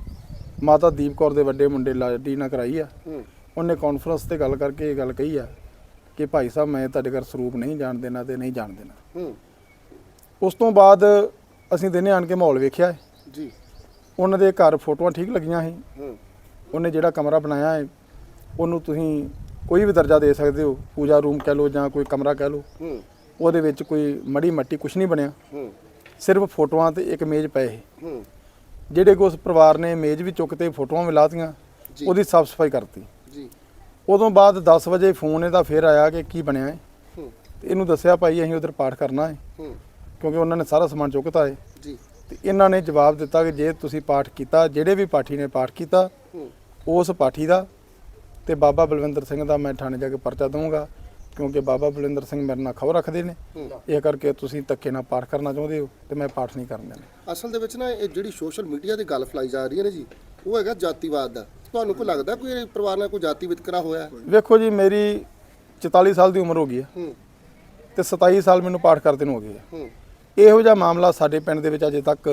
ਮਾਤਾ ਦੀਪ ਕੌਰ ਦੇ ਵੱਡੇ ਮੁੰਡੇ ਲਾਡੀ ਨਾਲ ਕਰਾਈ ਆ। ਉਹਨੇ ਕਾਨਫਰੰਸ ਤੇ ਗੱਲ ਕਰਕੇ ਇਹ ਗੱਲ ਕਹੀ ਆ ਕਿ ਭਾਈ ਸਾਹਿਬ ਮੈਂ ਤੁਹਾਡੇ ਘਰ ਸਰੂਪ ਨਹੀਂ ਜਾਣ ਦੇਣਾ ਤੇ ਨਹੀਂ ਜਾਣ ਦੇਣਾ। ਉਸ ਤੋਂ ਬਾਅਦ ਅਸੀਂ ਦਿਨੇ ਆਣ ਕੇ ਮਾਹੌਲ ਵੇਖਿਆ। ਹੈ। ਜੀ। ਉਹਨਾਂ ਦੇ ਘਰ ਫੋਟੋਆਂ ਠੀਕ ਲੱਗੀਆਂ ਸੀ। ਉਹਨੇ ਜਿਹੜਾ ਕਮਰਾ ਬਣਾਇਆ ਹੈ ਉਹਨੂੰ ਤੁਸੀਂ ਕੋਈ ਵੀ ਦਰਜਾ ਦੇ ਸਕਦੇ ਹੋ। ਪੂਜਾ ਰੂਮ ਕਹਿ ਲਓ ਜਾਂ ਕੋਈ ਕਮਰਾ ਕਹਿ ਲਓ। ਉਹਦੇ ਵਿੱਚ ਕੋਈ ਮੜੀ ਮੱਟੀ ਕੁਝ ਨਹੀਂ ਬਣਿਆ। ਸਿਰਫ ਫੋਟੋਆਂ ਤੇ ਇੱਕ ਮੇਜ਼ ਪਏ ਸੀ। ਹੂੰ। ਜਿਹੜੇ ਕੋ ਉਸ ਪਰਿਵਾਰ ਨੇ ਮੇਜ਼ ਵੀ ਚੁੱਕ ਤੇ ਫੋਟੋਆਂ ਵੀ ਲਾਤੀਆਂ ਜੀ। ਉਹਦੀ ਸਾਫ਼ ਸਫ਼ਾਈ ਕਰਤੀ। ਜੀ। ਉਦੋਂ ਬਾਅਦ 10 ਵਜੇ ਫੋਨ ਇਹਦਾ ਫੇਰ ਆਇਆ ਕਿ ਕੀ ਬਣਿਆ ਹੈ ਹੂੰ। ਤੇ ਇਹਨੂੰ ਦੱਸਿਆ ਭਾਈ ਅਸੀਂ ਉਧਰ ਪਾਠ ਕਰਨਾ ਹੈ ਹੂੰ। ਕਿਉਂਕਿ ਉਹਨਾਂ ਨੇ ਸਾਰਾ ਸਮਾਨ ਚੁੱਕਤਾ ਹੈ ਜੀ। ਤੇ ਇਹਨਾਂ ਨੇ ਜਵਾਬ ਦਿੱਤਾ ਕਿ ਜੇ ਤੁਸੀਂ ਪਾਠ ਕੀਤਾ ਜਿਹੜੇ ਵੀ ਪਾਠੀ ਨੇ ਪਾਠ ਕੀਤਾ ਹੂੰ। ਉਸ ਪਾਠੀ ਦਾ ਤੇ ਬਾਬਾ ਬਲਵਿੰਦਰ ਸਿੰਘ ਦਾ ਮੈਂ ਥਾਣੇ ਜਾ ਕੇ ਪਰਚਾ ਦਊਂਗਾ। ਕਿਉਂਕਿ ਬਾਬਾ ਬਲਵਿੰਦਰ ਸਿੰਘ ਮੇਰੇ ਨਾਲ ਖਬਰ ਰੱਖਦੇ ਨੇ। ਇਹ ਕਰਕੇ ਤੁਸੀਂ ਧੱਕੇ ਨਾਲ ਪਾਠ ਕਰਨਾ ਚਾਹੁੰਦੇ ਹੋ ਤੇ ਮੈਂ ਪਾਠ ਨਹੀਂ ਕਰਨ। ਦੇਣਾ ਅਸਲ ਦੇ ਵਿੱਚ ਨਾ ਇਹ ਜਿਹੜੀ ਸੋਸ਼ਲ ਮੀਡੀਆ ਤੇ ਗੱਲ ਫਲਾਈ ਜਾ ਰਹੀ ਹੈ ਨਾ ਜੀ ਉਹ ਹੈਗਾ ਜਾਤੀਵਾਦ ਦਾ। ਤੁਹਾਨੂੰ ਕੋਈ ਲੱਗਦਾ ਕੋਈ ਪਰਿਵਾਰ ਨਾਲ ਕੋਈ ਜਾਤੀ ਵਿਤਕਰਾ ਹੋਇਆ? ਵੇਖੋ ਜੀ ਮੇਰੀ 44 ਸਾਲ ਦੀ ਉਮਰ ਹੋ ਗਈ ਹੈ। ਤੇ 27 ਸਾਲ ਮੈਨੂੰ ਪਾਠ ਕਰਦੇ ਨੂੰ ਹੋ ਗਏ ਹੂੰ। ਇਹੋ ਜਿਹਾ ਮਾਮਲਾ ਸਾਡੇ ਪਿੰਡ ਦੇ ਵਿੱਚ ਅਜੇ ਤੱਕ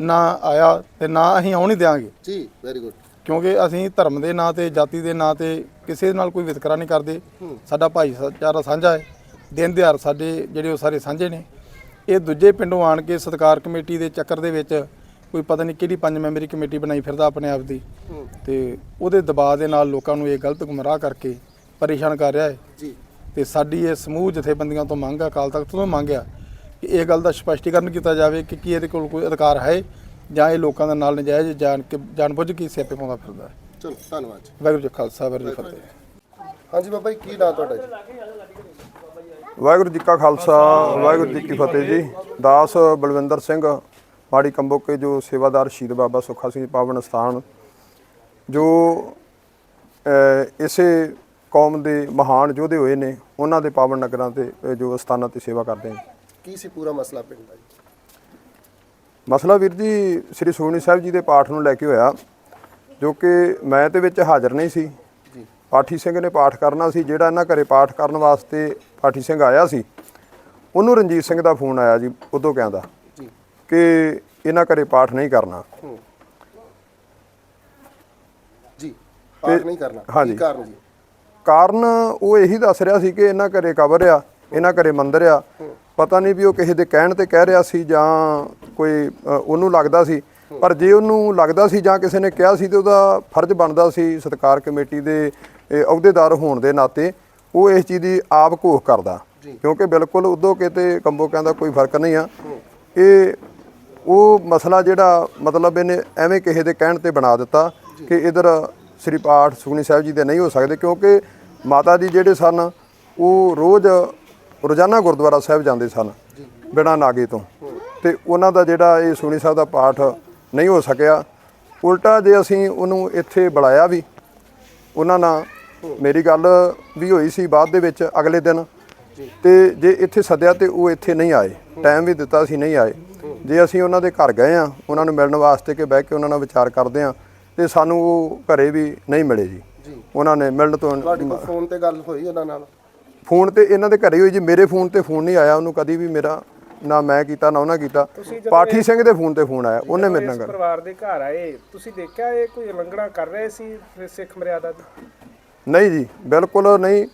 ਨਾ ਆਇਆ ਤੇ ਨਾ ਅਸੀਂ ਆਉਣ ਹੀ ਦਿਆਂਗੇ। ਜੀ ਵੈਰੀ ਗੁੱਡ ਕਿਉਂਕਿ ਅਸੀਂ ਧਰਮ ਦੇ ਨਾਂ ਤੇ ਜਾਤੀ ਦੇ ਨਾਂ ਤੇ ਕਿਸੇ ਨਾਲ ਕੋਈ ਵਿਤਕਰਾ ਨਹੀਂ ਕਰਦੇ। ਸਾਡਾ ਭਾਈਚਾਰਾ ਸਾਂਝਾ ਹੈ। ਦਿਨ ਦਿਹਾੜ ਸਾਡੇ ਜਿਹੜੇ ਉਹ ਸਾਰੇ ਸਾਂਝੇ ਨੇ। ਇਹ ਦੂਜੇ ਪਿੰਡੋਂ ਆਣ ਕੇ ਸਤਕਾਰ ਕਮੇਟੀ ਦੇ ਚੱਕਰ ਦੇ ਵਿੱਚ ਕੋਈ ਪਤਾ ਨਹੀਂ ਕਿਹੜੀ ਪੰਜ ਮੈਂਬਰੀ ਕਮੇਟੀ ਬਣਾਈ ਫਿਰਦਾ ਆਪਣੇ ਆਪ ਦੀ। ਤੇ ਉਹਦੇ ਦਬਾਅ ਦੇ ਨਾਲ ਲੋਕਾਂ ਨੂੰ ਇਹ ਗਲਤ ਗੁੰਮਰਾਹ ਕਰਕੇ ਪਰੇਸ਼ਾਨ ਕਰ ਰਿਹਾ ਹੈ। ਜੀ। ਤੇ ਸਾਡੀ ਇਹ ਸਮੂਹ ਜਥੇਬੰਦੀਆਂ ਤੋਂ ਮੰਗ ਆ ਅਕਾਲ ਤਖਤ ਤੋਂ ਮੰਗ ਆ ਕਿ ਇਹ ਗੱਲ ਦਾ ਸਪਸ਼ਟੀਕਰਨ ਕੀਤਾ ਜਾਵੇ ਕਿ ਕੀ ਇਹਦੇ ਕੋਲ ਕੋਈ ਅਧਿਕਾਰ ਹੈ। ਜਾਂ ਇਹ ਲੋਕਾਂ ਦੇ ਨਾਲ ਨਜਾਇਜ਼ ਜਾਣ ਕੇ ਜਾਣਬੁੱਝ ਕੇ ਸਿਆਪੇ ਪਾਉਂਦਾ ਫਿਰਦਾ ਹੈ। ਚਲੋ ਧੰਨਵਾਦ ਜੀ। ਵਾਹਿਗੁਰੂ ਜੀ ਕਾ ਖਾਲਸਾ ਵਾਹਿਗੁਰੂ ਜੀ ਕੀ ਫਤਿਹ। ਹਾਂਜੀ ਬਾਬਾ ਜੀ ਕੀ ਨਾਂ ਤੁਹਾਡਾ ਜੀ? ਵਾਹਿਗੁਰੂ ਜੀ ਕਾ ਖਾਲਸਾ ਵਾਹਿਗੁਰੂ ਜੀ ਕੀ ਫਤਿਹ ਜੀ। ਦਾਸ ਬਲਵਿੰਦਰ ਸਿੰਘ ਮਾੜੀ ਕੰਬੋਕੇ ਜੋ ਸੇਵਾਦਾਰ ਸ਼ਹੀਦ ਬਾਬਾ ਸੁੱਖਾ ਸਿੰਘ ਪਾਵਨ ਸਥਾਨ ਜੋ ਇਸੇ ਕੌਮ ਦੇ ਮਹਾਨ ਯੋਧੇ ਹੋਏ ਨੇ ਉਹਨਾਂ ਦੇ ਪਾਵਨ ਨਗਰਾਂ ਤੇ ਜੋ ਸਥਾਨਾਂ ਤੇ ਸੇਵਾ ਕਰਦੇ ਨੇ। ਕੀ ਸੀ ਪੂਰਾ ਮਸਲਾ ਪਿੰਡ ਦਾ ਜੀ? ਮਸਲਾ ਵੀਰ ਜੀ ਸ੍ਰੀ ਸੁਖਮਨੀ ਸਾਹਿਬ ਜੀ ਦੇ ਪਾਠ ਨੂੰ ਲੈ ਕੇ ਹੋਇਆ ਜੋ ਕਿ ਮੈਂ ਤੇ ਵਿੱਚ ਹਾਜ਼ਰ ਨਹੀਂ ਸੀ। ਜੀ। ਪਾਠੀ ਸਿੰਘ ਨੇ ਪਾਠ ਕਰਨਾ ਸੀ ਜਿਹੜਾ ਇਹਨਾਂ ਘਰੇ ਪਾਠ ਕਰਨ ਵਾਸਤੇ ਪਾਠੀ ਸਿੰਘ ਆਇਆ ਸੀ ਉਹਨੂੰ ਰਣਜੀਤ ਸਿੰਘ ਦਾ ਫੋਨ ਆਇਆ ਜੀ ਉਦੋਂ ਕਹਿੰਦਾ ਜੀ। ਕਿ ਇਹਨਾਂ ਘਰੇ ਪਾਠ ਨਹੀਂ ਕਰਨਾ। ਜੀ ਪਾਠ ਨਹੀਂ ਕਰਨਾ। ਹਾਂਜੀ। ਕੀ ਕਾਰਨ ਜੀ? ਕਾਰਨ ਉਹ ਇਹੀ ਦੱਸ ਰਿਹਾ ਸੀ ਕਿ ਇਹਨਾਂ ਘਰੇ ਕਬਰ ਆ ਇਹਨਾਂ ਘਰੇ ਮੰਦਿਰ ਆ ਪਤਾ ਨਹੀਂ ਵੀ ਉਹ ਕਿਸੇ ਦੇ ਕਹਿਣ ਤੇ ਕਹਿ ਰਿਹਾ ਸੀ ਜਾਂ ਕੋਈ ਉਹਨੂੰ ਲੱਗਦਾ ਸੀ। ਪਰ ਜੇ ਉਹਨੂੰ ਲੱਗਦਾ ਸੀ ਜਾਂ ਕਿਸੇ ਨੇ ਕਿਹਾ ਸੀ ਤੇ ਉਹਦਾ ਫਰਜ਼ ਬਣਦਾ ਸੀ ਸਤਕਾਰ ਕਮੇਟੀ ਦੇ ਅਹੁਦੇਦਾਰ ਹੋਣ ਦੇ ਨਾਤੇ ਉਹ ਇਸ ਚੀਜ਼ ਦੀ ਆਪ ਘੋਖ ਕਰਦਾ। ਕਿਉਂਕਿ ਬਿਲਕੁਲ ਉਦੋਂ ਕਿਤੇ ਕੰਬੋ ਕਹਿੰਦਾ ਕੋਈ ਫ਼ਰਕ ਨਹੀਂ ਆ। ਇਹ ਉਹ ਮਸਲਾ ਜਿਹੜਾ ਮਤਲਬ ਇਹਨੇ ਐਵੇਂ ਕਿਸੇ ਦੇ ਕਹਿਣ ਤੇ ਬਣਾ ਦਿੱਤਾ ਕਿ ਇਧਰ ਸ੍ਰੀ ਪਾਠ ਸੁਖਨੀ ਸਾਹਿਬ ਜੀ ਦੇ ਨਹੀਂ ਹੋ ਸਕਦੇ ਕਿਉਂਕਿ ਮਾਤਾ ਜੀ ਜਿਹੜੇ ਸਨ ਉਹ ਰੋਜ਼ ਰੋਜ਼ਾਨਾ ਗੁਰਦੁਆਰਾ ਸਾਹਿਬ ਜਾਂਦੇ ਸਨ ਬਿਨਾਂ ਨਾਗੇ ਤੋਂ। ਤੇ ਉਹਨਾਂ ਦਾ ਜਿਹੜਾ ਇਹ ਸੁਖਨੀ ਸਾਹਿਬ ਦਾ ਪਾਠ ਨਹੀਂ ਹੋ ਸਕਿਆ। ਉਲਟਾ ਜੇ ਅਸੀਂ ਉਹਨੂੰ ਇੱਥੇ ਬੁਲਾਇਆ ਵੀ ਉਹਨਾਂ ਨਾਲ ਮੇਰੀ ਗੱਲ ਵੀ ਹੋਈ ਸੀ ਬਾਅਦ ਦੇ ਵਿੱਚ ਅਗਲੇ ਦਿਨ। ਤੇ ਜੇ ਇੱਥੇ ਸੱਦਿਆ ਤੇ ਉਹ ਇੱਥੇ ਨਹੀਂ ਆਏ ਟਾਈਮ ਵੀ ਦਿੱਤਾ ਸੀ ਨਹੀਂ ਆਏ। ਜੇ ਅਸੀਂ ਉਹਨਾਂ ਦੇ ਘਰ ਗਏ ਆ ਉਹਨਾਂ ਨੂੰ ਮਿਲਣ ਵਾਸਤੇ ਕਿ ਬਹਿ ਕੇ ਉਹਨਾਂ ਨਾਲ ਵਿਚਾਰ ਕਰਦੇ ਆ ਤੇ ਸਾਨੂੰ ਉਹ ਘਰੇ ਵੀ ਨਹੀਂ ਮਿਲੇ ਜੀ। ਉਹਨਾਂ ਨੇ ਮਿਲਣ ਤੋਂ ਤੁਹਾਡੀ ਫੋਨ ਤੇ ਗੱਲ ਹੋਈ ਉਹਨਾਂ ਨਾਲ? ਫੋਨ ਤੇ ਇਹਨਾਂ ਦੇ ਘਰੇ ਹੋਈ ਜੀ ਮੇਰੇ ਫੋਨ ਤੇ ਫੋਨ ਨਹੀਂ ਆਇਆ ਉਹਨੂੰ ਕਦੀ ਵੀ ਮੇਰਾ ਨਾ ਮੈਂ ਕੀਤਾ ਨਾ ਉਹਨਾਂ ਕੀਤਾ। ਪਾਠੀ ਸਿੰਘ ਦੇ ਫੋਨ ਤੇ ਫੋਨ ਆਇਆ ਉਹਨੇ ਮੇਰੇ ਨਾਲ ਇਸ ਗੱਲ ਪਰਿਵਾਰ ਦੇ ਘਰ ਆਏ ਤੁਸੀਂ ਦੇਖਿਆ ਇਹ ਕੋਈ ਉਲੰਘਣਾ ਕਰ ਰਹੇ ਸੀ ਸਿੱਖ ਮਰਿਆਦਾ ਦੀ? ਨਹੀਂ ਜੀ ਬਿਲਕੁਲ ਨਹੀਂ।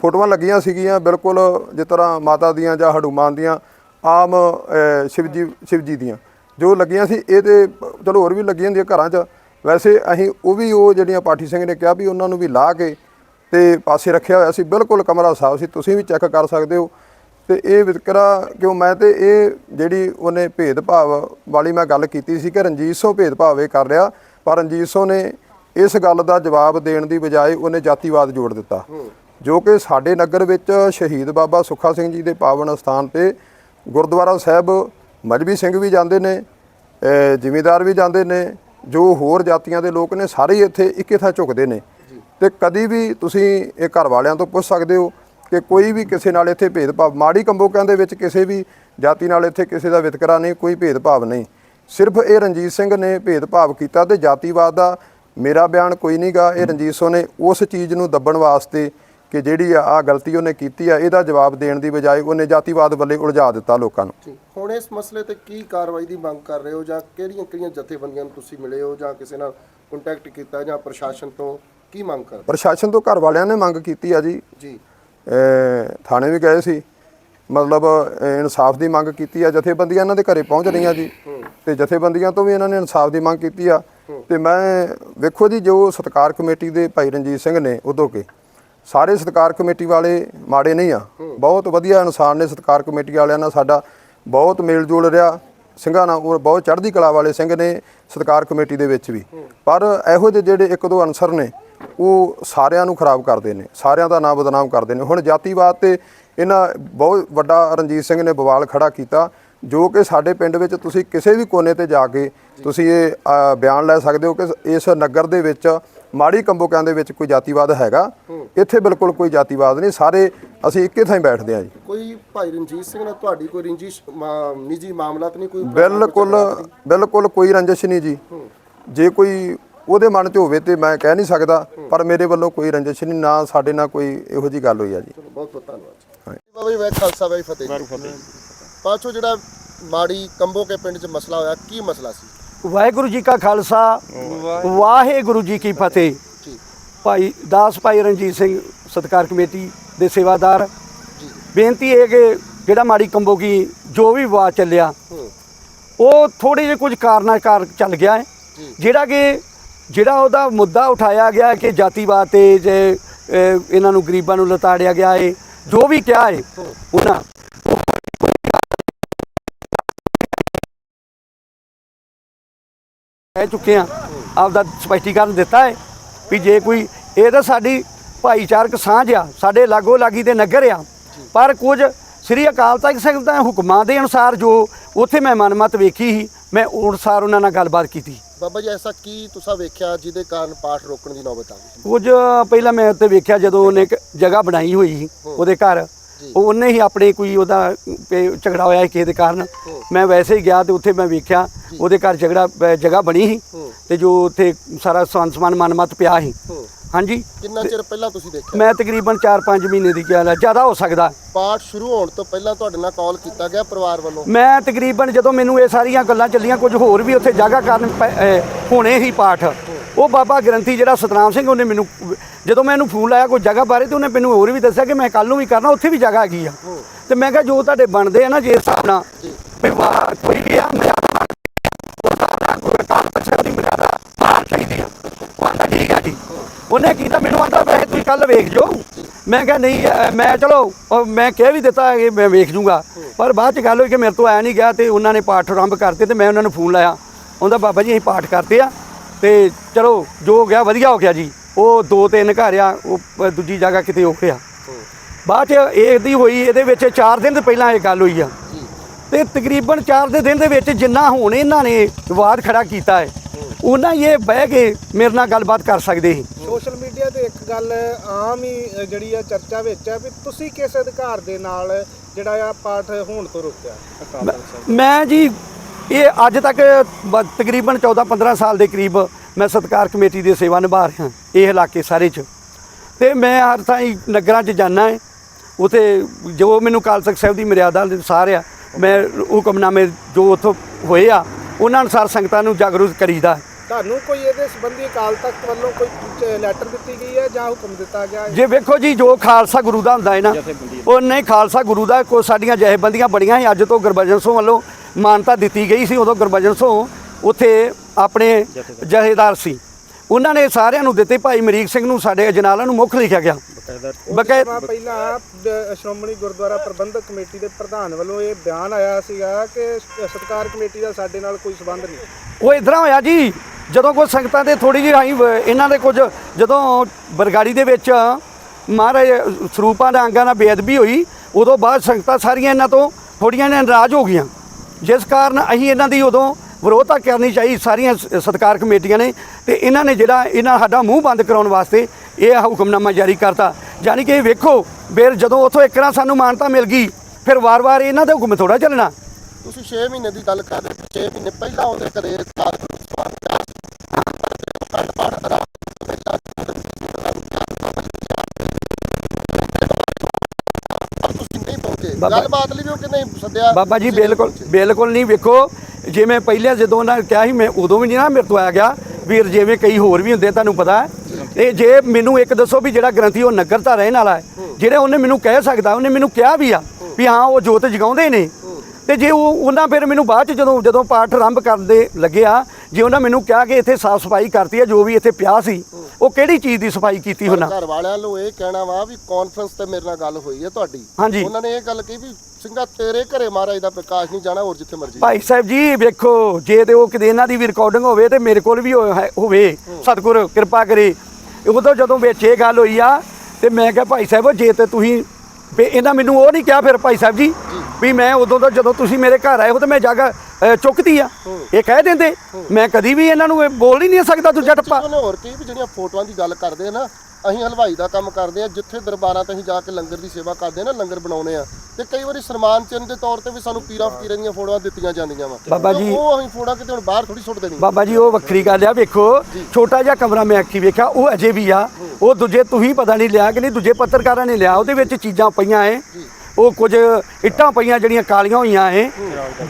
ਫੋਟੋਆਂ ਲੱਗੀਆਂ ਸੀਗੀਆਂ ਬਿਲਕੁਲ ਜਿਸ ਤਰ੍ਹਾਂ ਮਾਤਾ ਦੀਆਂ ਜਾਂ ਹਨੂਮਾਨ ਦੀਆਂ ਆਮ ਅਹ, ਸ਼ਿਵਜੀ ਸ਼ਿਵਜੀ ਦੀਆਂ। ਜੋ ਲੱਗੀਆਂ ਸੀ ਇਹ ਤੇ ਚਲੋ ਹੋਰ ਵੀ ਲੱਗੀਆਂ ਹੁੰਦੀਆਂ ਘਰਾਂ 'ਚ। ਵੈਸੇ ਅਸੀਂ ਉਹ ਵੀ ਉਹ ਜਿਹੜੀਆਂ ਪਾਠੀ ਸਿੰਘ ਨੇ ਕਿਹਾ ਵੀ ਉਹਨਾਂ ਨੂੰ ਵੀ ਲਾ ਕੇ ਤੇ ਪਾਸੇ ਰੱਖਿਆ ਹੋਇਆ ਸੀ ਬਿਲਕੁਲ ਕਮਰਾ ਸਾਫ਼ ਸੀ ਤੁਸੀਂ ਵੀ ਚੈੱਕ ਕਰ ਸਕਦੇ ਹੋ। ਤੇ ਇਹ ਵਿਤਕਰਾ ਕਿਉਂ ਮੈਂ ਤੇ ਇਹ ਜਿਹੜੀ ਉਹਨੇ ਭੇਦਭਾਵ ਵਾਲੀ ਮੈਂ ਗੱਲ ਕੀਤੀ ਸੀ ਕਿ ਰਣਜੀਤ ਸਿੰਘ ਭੇਦਭਾਵ ਇਹ ਕਰ ਰਿਹਾ ਪਰ ਰਣਜੀਤ ਸਿੰਘ ਨੇ ਇਸ ਗੱਲ ਦਾ ਜਵਾਬ ਦੇਣ ਦੀ ਬਜਾਏ ਉਹਨੇ ਜਾਤੀਵਾਦ ਜੋੜ ਦਿੱਤਾ। ਜੋ ਕਿ ਸਾਡੇ ਨਗਰ ਵਿੱਚ ਸ਼ਹੀਦ ਬਾਬਾ ਸੁੱਖਾ ਸਿੰਘ ਜੀ ਦੇ ਪਾਵਨ ਸਥਾਨ ਤੇ ਗੁਰਦੁਆਰਾ ਸਾਹਿਬ ਮਜਬੀ ਸਿੰਘ ਵੀ ਜਾਂਦੇ ਨੇ ਜ਼ਿਮੀਂਦਾਰ ਵੀ ਜਾਂਦੇ ਨੇ ਜੋ ਹੋਰ ਜਾਤੀਆਂ ਦੇ ਲੋਕ ਨੇ ਸਾਰੇ ਇੱਥੇ ਇੱਕੇ ਥਾਂ ਝੁਕਦੇ ਨੇ। ਤੇ ਕਦੀ ਵੀ ਤੁਸੀਂ ਇਹ ਘਰ ਵਾਲਿਆਂ ਤੋਂ ਪੁੱਛ ਸਕਦੇ ਹੋ ਕਿ ਕੋਈ ਵੀ ਕਿਸੇ ਨਾਲ ਇੱਥੇ ਭੇਦਭਾਵ, ਮਾੜੀ ਕੰਬੋਕਾਂ ਦੇ ਵਿੱਚ ਕਿਸੇ ਵੀ ਜਾਤੀ ਨਾਲ ਇੱਥੇ ਕਿਸੇ ਦਾ ਵਿਤਕਰਾ ਨਹੀਂ, ਕੋਈ ਭੇਦਭਾਵ ਨਹੀਂ। ਸਿਰਫ ਇਹ ਰਣਜੀਤ ਸਿੰਘ ਨੇ ਭੇਦਭਾਵ ਕੀਤਾ ਤੇ ਜਾਤੀਵਾਦ ਦਾ ਮੇਰਾ ਬਿਆਨ ਕੋਈ ਨਹੀਂਗਾ ਇਹ ਰਣਜੀਤ ਸਿੰਘ ਨੇ ਉਸ ਚੀਜ਼ ਨੂੰ ਦੱਬਣ ਵਾਸਤੇ ਕਿ ਜਿਹੜੀ ਆ, ਆਹ ਗਲਤੀ ਉਹਨੇ ਕੀਤੀ ਆ, ਇਹਦਾ ਜਵਾਬ ਦੇਣ ਦੀ ਬਜਾਏ ਉਹਨੇ ਜਾਤੀਵਾਦ ਵੱਲੇ ਉਲਝਾ ਦਿੱਤਾ ਲੋਕਾਂ ਨੂੰ। ਹੁਣ ਇਸ ਮਸਲੇ ਤੇ ਕੀ ਕਾਰਵਾਈ ਦੀ ਮੰਗ ਕਰ ਰਹੇ ਹੋ ਜਾਂ ਕਿਹੜੀਆਂ ਕਿਹੜੀਆਂ ਜਥੇਬੰਦੀਆਂ ਨੂੰ ਤੁਸੀਂ ਮਿਲੇ ਹੋ ਜਾਂ ਕਿਸੇ ਨਾਲ ਕੰਟੈਕਟ ਕੀਤਾ ਜਾਂ ਪ੍ਰਸ਼ਾਸਨ ਤੋਂ ਕੀ ਮੰਗ ਕਰਦੇ? ਪ੍ਰਸ਼ਾਸਨ ਤੋਂ ਘਰ ਵਾਲਿਆਂ ਨੇ ਮੰਗ ਕੀਤੀ ਆ ਜੀ। ਜੀ। ਥਾਣੇ ਵੀ ਗਏ ਸੀ। ਮਤਲਬ ਇਨਸਾਫ ਦੀ ਮੰਗ ਕੀਤੀ ਆ। ਜਥੇਬੰਦੀਆਂ ਇਹਨਾਂ ਦੇ ਘਰੇ ਪਹੁੰਚ ਰਹੀਆਂ ਜੀ। ਤੇ ਜਥੇਬੰਦੀਆਂ ਤੋਂ ਵੀ ਇਹਨਾਂ ਨੇ ਇਨਸਾਫ ਦੀ ਮੰਗ ਕੀਤੀ ਆ। ਤੇ ਮੈਂ ਵੇਖੋ ਜੀ ਜੋ ਸਤਕਾਰ ਕਮੇਟੀ ਦੇ ਭਾਈ ਰਣਜੀਤ ਸਿੰਘ ਨੇ ਉਦੋਂ ਕੇ ਸਾਰੇ ਸਤਕਾਰ ਕਮੇਟੀ ਵਾਲੇ ਮਾੜੇ ਨਹੀਂ ਆ। ਬਹੁਤ ਵਧੀਆ ਇਨਸਾਨ ਨੇ ਸਤਕਾਰ ਕਮੇਟੀ ਵਾਲਿਆਂ ਨਾਲ ਸਾਡਾ ਬਹੁਤ ਮੇਲ ਜੋਲ ਰਿਹਾ। ਸਿੰਘਾਂ ਨਾਲ ਉਹ ਬਹੁਤ ਚੜ੍ਹਦੀ ਕਲਾ ਵਾਲੇ ਸਿੰਘ ਨੇ ਸਤਕਾਰ ਕਮੇਟੀ ਦੇ ਵਿੱਚ ਵੀ। ਪਰ ਇਹੋ ਜਿਹੇ ਜਿਹੜੇ ਇੱਕ ਦੋ ਅਨਸਰ ਨੇ ਉਹ ਸਾਰਿਆਂ ਨੂੰ ਖਰਾਬ ਕਰਦੇ ਨੇ ਸਾਰਿਆਂ ਦਾ ਨਾਮ ਬਦਨਾਮ ਕਰਦੇ ਨੇ। ਹੁਣ ਜਾਤੀਵਾਦ ਤੇ ਇਹਨਾਂ ਬਹੁਤ ਵੱਡਾ ਰਣਜੀਤ ਸਿੰਘ ਨੇ ਬਵਾਲ ਖੜਾ ਕੀਤਾ ਜੋ ਕਿ ਸਾਡੇ ਪਿੰਡ ਵਿੱਚ ਤੁਸੀਂ ਕਿਸੇ ਵੀ ਕੋਨੇ ਤੇ ਜਾ ਕੇ ਤੁਸੀਂ ਇਹ ਬਿਆਨ ਲੈ ਸਕਦੇ ਹੋ ਕਿ ਇਸ ਨਗਰ ਦੇ ਵਿੱਚ ਮਾੜੀ ਕੰਬੋਕਿਆਂ ਦੇ ਵਿੱਚ ਕੋਈ ਜਾਤੀਵਾਦ ਹੈਗਾ। ਇੱਥੇ ਬਿਲਕੁਲ ਕੋਈ ਜਾਤੀਵਾਦ ਨਹੀਂ ਸਾਰੇ ਅਸੀਂ ਇੱਕੇ ਥਾਂ ਬੈਠਦੇ ਹਾਂ ਜੀ। ਕੋਈ ਭਾਈ ਰਣਜੀਤ ਸਿੰਘ ਨਾਲ ਤੁਹਾਡੀ ਕੋਈ ਰੰਜਿਸ਼ ਨਿੱਜੀ ਮਾਮਲਾ ਤਾਂ ਨਹੀਂ ਕੋਈ ਬਿਲਕੁਲ ਬਿਲਕੁਲ ਕੋਈ ਰੰਜਿਸ਼ ਨਹੀਂ ਜੀ। ਜੇ ਕੋਈ ਉਹਦੇ ਮਨ 'ਚ ਹੋਵੇ ਤੇ ਮੈਂ ਕਹਿ ਨਹੀਂ ਸਕਦਾ ਪਰ ਮੇਰੇ ਵੱਲੋਂ ਕੋਈ ਰੰਜਿਸ਼ ਨਹੀਂ ਨਾ ਸਾਡੇ ਨਾਲ ਕੋਈ ਇਹੋ ਜੀ ਗੱਲ ਹੋਈ ਆ ਜੀ। ਬਹੁਤ ਬਹੁਤ ਧੰਨਵਾਦ। ਜੀ ਬਾਬਾ ਜੀ ਵੈ ਖਾਲਸਾ ਵੈ ਫਤਿਹ ਪਾਛੋ ਜਿਹੜਾ ਮਾੜੀ ਕੰਬੋ ਕੇ ਪਿੰਡ 'ਚ ਮਸਲਾ ਹੋਇਆ ਕੀ ਮਸਲਾ ਸੀ? ਵਾਹਿਗੁਰੂ ਜੀ ਕਾ ਖਾਲਸਾ ਵਾਹਿਗੁਰੂ। ਜੀ ਕੀ ਫਤਿਹ। ਜੀ। ਭਾਈ ਦਾਸ ਭਾਈ ਰਣਜੀਤ ਸਿੰਘ ਸਤਕਾਰ ਕਮੇਟੀ ਦੇ ਸੇਵਾਦਾਰ। ਬੇਨਤੀ ਇਹ ਕਿ ਜਿਹੜਾ ਮਾੜੀ ਕੰਬੋ ਕੀ ਜੋ ਵੀ ਵਿਵਾਦ ਚੱਲਿਆ ਉਹ ਥੋੜੇ ਜਿਹੇ ਕੁਝ ਕਾਰਨਾਂ ਕਾਰ ਚੱਲ ਗਿਆ ਹੈ। ਜਿਹੜਾ ਕਿ ਜਿਹੜਾ ਉਹਦਾ ਮੁੱਦਾ ਉਠਾਇਆ ਗਿਆ ਕਿ ਜਾਤੀਵਾਦ ਤੇ ਜੇ ਇਹਨਾਂ ਨੂੰ ਗਰੀਬਾਂ ਨੂੰ ਲਤਾੜਿਆ ਗਿਆ ਏ, ਜੋ ਵੀ ਕਿਹਾ ਹੈ ਉਹਨਾਂ ਕਹਿ ਚੁੱਕੇ ਆ ਆਪਦਾ ਸਪਸ਼ਟੀਕਰਨ ਦਿੱਤਾ ਹੈ ਵੀ ਜੇ ਕੋਈ, ਇਹ ਤਾਂ ਸਾਡੀ ਭਾਈਚਾਰਕ ਸਾਂਝ ਆ, ਸਾਡੇ ਲਾਗੋ ਲਾਗੀ ਦੇ ਨਗਰ ਆ, ਪਰ ਕੁਝ ਸ੍ਰੀ ਅਕਾਲ ਤਖਤ ਸਾਹਿਬ ਦੇ ਹੁਕਮਾਂ ਦੇ ਅਨੁਸਾਰ ਜੋ ਉੱਥੇ ਮੈਂ ਮਨਮਤ ਵੇਖੀ ਸੀ ਮੈਂ ਉਹ ਅਨੁਸਾਰ ਉਹਨਾਂ ਨਾਲ ਗੱਲਬਾਤ ਕੀਤੀ। ਬਾਬਾ ਜੀ ਐਸਾ ਕੀ ਤੁਸੀਂ ਵੇਖਿਆ ਜਿਹਦੇ ਕਾਰਨ ਪਾਠ ਰੋਕਣ ਦੀ ਨੌਬਤ ਆ ਗਈ? ਕੁਝ ਪਹਿਲਾਂ ਮੈਂ ਉੱਤੇ ਵੇਖਿਆ ਜਦੋਂ ਉਹਨੇ ਇੱਕ ਜਗ੍ਹਾ ਬਣਾਈ ਹੋਈ ਸੀ ਉਹਦੇ ਘਰ। ਉਹ ਉਹਨੇ ਹੀ ਆਪਣੇ ਕੋਈ ਉਹਦਾ ਝਗੜਾ ਹੋਇਆ ਕਿਸੇ ਦੇ ਕਾਰਨ। ਮੈਂ ਵੈਸੇ ਹੀ ਗਿਆ ਤੇ ਉੱਥੇ ਮੈਂ ਵੇਖਿਆ ਉਹਦੇ ਘਰ ਝਗੜਾ ਜਗ੍ਹਾ ਬਣੀ ਸੀ ਤੇ ਜੋ ਉੱਥੇ ਸਾਰਾ ਸਮਾਨ ਮਨਮਤ ਪਿਆ ਸੀ। ਹਾਂਜੀ। ਕਿੰਨਾ ਚਿਰ ਪਹਿਲਾਂ ਤੁਸੀਂ ਦੇਖਿਆ? ਮੈਂ ਤਕਰੀਬਨ 4-5 ਮਹੀਨੇ ਦੀ ਗੱਲ ਹੈ ਜ਼ਿਆਦਾ ਹੋ ਸਕਦਾ। ਪਾਠ ਸ਼ੁਰੂ ਹੋਣ ਤੋਂ ਪਹਿਲਾਂ ਤੁਹਾਡੇ ਨਾਲ ਕਾਲ ਕੀਤਾ ਗਿਆ ਪਰਿਵਾਰ ਵੱਲੋਂ? ਮੈਂ ਤਕਰੀਬਨ ਜਦੋਂ ਮੈਨੂੰ ਇਹ ਸਾਰੀਆਂ ਗੱਲਾਂ ਚੱਲੀਆਂ ਕੁਝ ਹੋਰ ਵੀ ਉੱਥੇ ਜਗ੍ਹਾ ਕਾਰਨ ਹੋਣੇ ਹੀ ਪਾਠ। ਉਹ ਬਾਬਾ ਗ੍ਰੰਥੀ ਜਿਹੜਾ ਸਤਨਾਮ ਸਿੰਘ ਉਹਨੇ ਮੈਨੂੰ ਜਦੋਂ ਮੈਂ ਇਹਨੂੰ ਫੋਨ ਲਾਇਆ ਕੋਈ ਜਗ੍ਹਾ ਬਾਰੇ ਤੇ ਉਹਨੇ ਮੈਨੂੰ ਹੋਰ ਵੀ ਦੱਸਿਆ ਕਿ ਮੈਂ ਕੱਲ ਨੂੰ ਵੀ ਕਰਨਾ ਉੱਥੇ ਵੀ ਜਗ੍ਹਾ ਹੈਗੀ ਆ। ਤੇ ਮੈਂ ਕਿਹਾ ਜੋ ਤੁਹਾਡੇ ਬਣਦੇ ਆ ਨਾ ਜੇ ਹਿਸਾਬ ਨਾਲ ਕੋਈ ਵੀ ਆ ਮੈਂ ਉਹਨੇ ਕੀਤਾ, ਮੈਨੂੰ ਆਂਦਾ ਵੈਸੇ ਤੁਸੀਂ ਕੱਲ ਵੇਖ ਜੋ ਮੈਂ ਕਿਹਾ, ਨਹੀਂ ਮੈਂ ਚਲੋ ਮੈਂ ਕਹਿ ਵੀ ਦਿੱਤਾ ਕਿ ਮੈਂ ਵੇਖ ਜੂੰਗਾ ਪਰ ਬਾਅਦ ਚ ਗੱਲ ਹੋਈ ਕਿ ਮੇਰੇ ਤੋਂ ਆਇਆ ਨਹੀਂ ਗਿਆ ਤੇ ਉਹਨਾਂ ਨੇ ਪਾਠ ਆਰੰਭ ਕਰਤੇ ਤੇ ਮੈਂ ਉਹਨਾਂ ਨੂੰ ਫੋਨ ਲਾਇਆ। ਉਹਦਾ ਬਾਬਾ ਜੀ, ਅਸੀਂ ਪਾਠ ਕਰਤੇ ਆ ਤੇ ਚਲੋ, ਜੋ ਹੋ ਗਿਆ, ਵਧੀਆ ਹੋ ਗਿਆ ਜੀ। ਉਹ ਦੋ ਤਿੰਨ ਘਰ ਆ, ਉਹ ਦੂਜੀ ਜਗ੍ਹਾ ਕਿਤੇ ਹੋ ਗਿਆ ਬਾਅਦ ਚ ਇਹਦੀ ਹੋਈ, ਇਹਦੇ ਵਿੱਚ 4 ਦਿਨ ਪਹਿਲਾਂ ਇਹ ਗੱਲ ਹੋਈ ਆ। ਤੇ ਤਕਰੀਬਨ 4 ਦੇ ਦਿਨ ਦੇ ਵਿੱਚ ਜਿੰਨਾ ਹੁਣ ਇਹਨਾਂ ਨੇ ਵਿਵਾਦ ਖੜਾ ਕੀਤਾ ਹੈ ਉਹਨਾਂ ਇਹ ਬਹਿ ਕੇ ਮੇਰੇ ਨਾਲ ਗੱਲਬਾਤ ਕਰ ਸਕਦੇ ਸੀ। ਸੋਸ਼ਲ ਮੀਡੀਆ ਤੇ ਇੱਕ ਗੱਲ ਆਮ ਹੀ ਜਿਹੜੀ ਆ ਚਰਚਾ ਵਿੱਚ ਆ ਵੀ ਤੁਸੀਂ ਕਿਸ ਅਧਿਕਾਰ ਦੇ ਨਾਲ ਜਿਹੜਾ ਆ ਪਾਠ ਹੋਣ ਤੋਂ ਰੋਕਿਆ? ਅਕਾਲ ਤਖਤ ਸਾਹਿਬ ਮੈਂ ਜੀ ਇਹ ਅੱਜ ਤੱਕ ਤਕਰੀਬਨ 14-15 ਸਾਲ ਦੇ ਕਰੀਬ ਮੈਂ ਸਤਕਾਰ ਕਮੇਟੀ ਦੀ ਸੇਵਾ ਨਿਭਾ ਰਿਹਾ ਇਹ ਇਲਾਕੇ ਸਾਰੇ 'ਚ। ਤੇ ਮੈਂ ਹਰ ਥਾਂ ਨਗਰਾਂ 'ਚ ਜਾਣਾ ਹੈ। ਉਥੇ ਜੋ ਮੈਨੂੰ ਕਾਲ ਤਖਤ ਸਾਹਿਬ ਦੀ ਮਰਿਆਦਾ ਦੇ ਅਨੁਸਾਰ ਆ ਮੈਂ ਹੁਕਮਨਾਮੇ ਜੋ ਉਥੋਂ ਹੋਏ ਆ ਉਹਨਾਂ ਅਨੁਸਾਰ ਸੰਗਤਾਂ ਨੂੰ ਜਾਗਰੂਕ ਕਰੀਦਾ। ਤੁਹਾਨੂੰ ਕੋਈ ਇਹਦੇ ਸੰਬੰਧੀ ਅਕਾਲ ਤਖਤ ਵੱਲੋਂ ਕੋਈ ਲੈਟਰ ਦਿੱਤੀ ਗਈ ਹੈ ਜਾਂ ਹੁਕਮ ਦਿੱਤਾ ਗਿਆ ਹੈ? ਜੇ ਵੇਖੋ ਜੀ ਜੋ ਖਾਲਸਾ ਗੁਰੂ ਦਾ ਹੁੰਦਾ ਹੈ ਨਾ ਉਹ ਨਹੀਂ ਖਾਲਸਾ ਗੁਰੂ ਦਾ ਕੋ ਸਾਡੀਆਂ ਜਥੇਬੰਦੀਆਂ ਬੜੀਆਂ ਸੀ ਅੱਜ ਤੋਂ ਗੁਰਬਚਨ ਸਿੰਘ ਵੱਲੋਂ ਮਾਨਤਾ ਦਿੱਤੀ ਗਈ ਸੀ ਉਦੋਂ ਗੁਰਬਚਨ ਸਿੰਘ ਉੱਥੇ ਆਪਣੇ ਜਥੇਦਾਰ। ਸੀ। ਉਹਨਾਂ ਨੇ ਸਾਰਿਆਂ ਨੂੰ ਦਿੱਤੇ ਭਾਈ ਮਰੀਕ ਸਿੰਘ ਨੂੰ ਸਾਡੇ ਅਜਨਾਲਾ ਨੂੰ ਮੁੱਖ ਲਿਖਿਆ ਗਿਆ। ਬਕਾਇ ਸਮਾਂ ਪਹਿਲਾਂ ਸ਼੍ਰੋਮਣੀ ਗੁਰਦੁਆਰਾ ਪ੍ਰਬੰਧਕ ਕਮੇਟੀ ਦੇ ਪ੍ਰਧਾਨ ਵੱਲੋਂ ਇਹ ਬਿਆਨ ਆਇਆ ਸੀਗਾ ਕਿ ਸਤਕਾਰ ਕਮੇਟੀ ਦਾ ਸਾਡੇ ਨਾਲ ਕੋਈ ਸਬੰਧ ਨਹੀਂ। ਉਹ ਇਦਾਂ ਹੋਇਆ ਜੀ ਜਦੋਂ ਕੋਈ ਸੰਗਤਾਂ ਦੇ ਥੋੜੀ ਜਿਹੀ ਆਈ ਇਹਨਾਂ ਦੇ ਕੁਝ, ਜਦੋਂ ਬਰਗਾੜੀ ਦੇ ਵਿੱਚ ਮਹਾਰਾਜ ਸਰੂਪਾਂ ਦੇ ਅੰਗਾਂ ਨਾਲ ਬੇਅਦਬੀ ਹੋਈ, ਉਦੋਂ ਬਾਅਦ ਸੰਗਤਾਂ ਸਾਰੀਆਂ ਇਹਨਾਂ ਤੋਂ ਥੋੜੀਆਂ ਨੇ ਨਾਰਾਜ਼ ਹੋ ਗਈਆਂ। ਜਿਸ ਕਾਰਨ ਅਸੀਂ ਇਹਨਾਂ ਦੀ ਉਦੋਂ ਵਿਰੋਧਤਾ ਕਰਨੀ ਚਾਹੀ, ਸਾਰੀਆਂ ਸ- ਸਤਕਾਰ ਕਮੇਟੀਆਂ ਨੇ ਤੇ ਇਹਨਾਂ ਨੇ ਜਿਹੜਾ ਇਹਨਾਂ ਸਾਡਾ ਮੂੰਹ ਬੰਦ ਕਰਾਉਣ ਵਾਸਤੇ ਇਹ ਹੁਕਮਨਾਮਾ ਜਾਰੀ ਕਰਤਾ। ਯਾਨੀ ਕਿ ਵੇਖੋ, ਫਿਰ ਜਦੋਂ ਉੱਥੋਂ ਇੱਕ ਨਾ ਸਾਨੂੰ ਮਾਨਤਾ ਮਿਲ ਗਈ, ਫਿਰ ਵਾਰ-ਵਾਰ ਇਹਨਾਂ ਦੇ ਹੁਕਮ ਥੋੜਾ ਚੱਲਣਾ। ਤੁਸੀਂ 6 ਮਹੀਨੇ ਦੀ ਗੱਲ ਕਰ ਰਹੇ 6 ਮਹੀਨੇ ਪਹਿਲਾਂ ਉਹਦੇ ਘਰੇ ਬਾਬਾ- ਗੱਲਬਾਤ ਲਈ ਵੀ ਉਹ ਕਿੰਨੇ ਸੱਦਿਆ ਬਾਬਾ ਜੀ ਬਿਲਕੁਲ। ਬਿਲਕੁਲ ਨਹੀਂ ਵੇਖੋ। ਜੇ ਮੈਂ ਪਹਿਲੇ ਜਦੋਂ ਉਹਨਾਂ ਨੇ ਕਿਹਾ ਸੀ ਮੈਂ ਉਦੋਂ ਵੀ ਨਹੀਂ ਨਾ ਮੇਰੇ ਤੋਂ ਆਇਆ ਗਿਆ। ਵੀਰ ਜਿਵੇਂ ਕਈ ਹੋਰ ਵੀ ਹੁੰਦੇ ਤੁਹਾਨੂੰ ਪਤਾ ਹੈ। ਤੇ ਜੇ ਮੈਨੂੰ ਇੱਕ ਦੱਸੋ ਵੀ ਜਿਹੜਾ ਗ੍ਰੰਥੀ ਉਹ ਨਗਰ ਦਾ ਰਹਿਣ ਵਾਲਾ ਹੈ ਜਿਹੜੇ ਉਹਨੇ ਮੈਨੂੰ ਕਹਿ ਸਕਦਾ ਉਹਨੇ ਮੈਨੂੰ ਕਿਹਾ ਵੀ ਆ ਵੀ ਹਾਂ ਉਹ ਜੋਤ ਜਗਾਉਂਦੇ ਨੇ। ਤੇ ਜੇ ਉਹ ਉਹਨਾਂ ਫਿਰ ਮੈਨੂੰ ਬਾਅਦ ਚ ਜਦੋਂ ਜਦੋਂ ਪਾਠ ਆਰੰਭ ਕਰਦੇ ਲੱਗਿਆ ਜੇ ਉਹਨਾਂ ਮੈਨੂੰ ਕਿਹਾ ਕਿ ਇੱਥੇ ਸਾਫ਼ ਸਫ਼ਾਈ ਕਰਤੀ ਹੈ ਜੋ ਵੀ ਇੱਥੇ ਪਿਆ ਸੀ ਉਹ ਕਿਹੜੀ ਚੀਜ਼ ਦੀ ਸਫ਼ਾਈ ਕੀਤੀ ਉਹਨਾਂ ਘਰ ਵਾਲਿਆਂ ਨੂੰ ਇਹ ਕਹਿਣਾ ਵਾ ਵੀ ਕਾਨਫਰੰਸ ਤੇ ਮੇਰੇ ਨਾਲ ਗੱਲ ਹੋਈ ਹੈ ਤੁਹਾਡੀ। ਹਾਂਜੀ। ਉਹਨਾਂ ਨੇ ਇਹ ਗੱਲ ਕਹੀ ਵੀ ਸਿੰਘਾ ਤੇਰੇ ਘਰੇ ਮਹਾਰਾਜ ਦਾ ਪ੍ਰਕਾਸ਼ ਨਹੀਂ ਜਾਣਾ ਹੋਰ ਜਿੱਥੇ ਮਰਜ਼ੀ ਭਾਈ ਸਾਹਿਬ ਜੀ ਵੇਖੋ ਜੇ ਤੇ ਉਹ ਕਿਤੇ ਇਹਨਾਂ ਦੀ ਵੀ ਰਿਕਾਰਡਿੰਗ ਹੋਵੇ ਤੇ ਮੇਰੇ ਕੋਲ ਵੀ ਹੋ- ਹੈ- ਹੋਵੇ। ਸਤਿਗੁਰ ਕਿਰਪਾ ਕਰੇ। ਉਦੋਂ ਜਦੋਂ ਵਿੱਚ ਇਹ ਗੱਲ ਹੋਈ ਆ ਤੇ ਮੈਂ ਕਿਹਾ ਭਾਈ ਸਾਹਿਬ ਜੇ ਤੇ ਤੁਸੀਂ ਵੀ ਇਹਨਾਂ ਮੈਨੂੰ ਉਹ ਨਹੀਂ ਕਿਹਾ ਫਿਰ ਭਾਈ ਸਾਹਿਬ ਜੀ ਵੀ ਮੈਂ ਉਦੋਂ ਤੋਂ ਜਦੋਂ ਤੁਸੀਂ ਮੇਰੇ ਘਰ ਆਏ ਹੋ ਤੇ ਮੈਂ ਜਗ੍ਹਾ ਅ, ਚੁੱਕਤੀ ਆ। ਇਹ ਕਹਿ ਦਿੰਦੇ। ਮੈਂ ਕਦੀ ਵੀ ਇਹਨਾਂ ਨੂੰ ਬੋਲ ਹੀ ਨਹੀਂ ਸਕਦਾ ਦੂਜਾ ਟੱਪਾ। ਉਹਨੇ ਹੋਰ ਕੀ ਵੀ ਜਿਹੜੀਆਂ ਫੋਟੋਆਂ ਦੀ ਗੱਲ ਕਰਦੇ ਆ ਨਾ ਅਸੀਂ ਹਲਵਾਈ ਦਾ ਕੰਮ ਕਰਦੇ ਆ ਜਿੱਥੇ ਦਰਬਾਰਾਂ ਤੇ ਅਸੀਂ ਜਾ ਕੇ ਲੰਗਰ ਦੀ ਸੇਵਾ ਕਰਦੇ ਆ ਨਾ ਲੰਗਰ ਬਣਾਉਨੇ ਆ ਤੇ ਕਈ ਵਾਰੀ ਸਨਮਾਨ ਚਿੰਨ੍ਹ ਦੇ ਤੌਰ ਤੇ ਵੀ ਸਾਨੂੰ ਪੀਰਾਂ ਫਕੀਰਾਂ ਦੀਆਂ ਫੋਟੋਆਂ ਦਿੱਤੀਆਂ ਜਾਂਦੀਆਂ ਵਾ। ਬਾਬਾ ਜੀ- ਉਹ ਅਸੀਂ ਫੋਟੋਆਂ ਕਿਤੇ ਹੁਣ ਬਾਹਰ ਥੋੜੀ ਸੁੱਟ ਦੇਣੀ ਬਾਬਾ ਜੀ ਉਹ ਵੱਖਰੀ ਗੱਲ ਆ ਵੇਖੋ ਛੋਟਾ ਜਿਹਾ ਕਮਰਾ ਮੈਂ ਅੱਖੀ ਵੇਖਿਆ ਉਹ ਅਜੇ ਵੀ ਆ। ਉਹ ਦੂਜੇ ਤੁਸੀਂ ਪਤਾ ਨਹੀਂ ਲਿਆ ਕਿ ਨਹੀਂ ਦੂਜੇ ਪੱਤਰਕਾਰਾਂ ਨੇ ਲਿਆ ਉਹਦੇ ਵਿੱਚ ਚੀਜ਼ਾਂ ਪਈਆਂ ਏ ਉਹ ਕੁਝ ਇੱਟਾਂ ਪਈਆਂ ਜਿਹੜੀਆਂ ਕਾਲੀਆਂ ਹੋਈਆਂ ਏ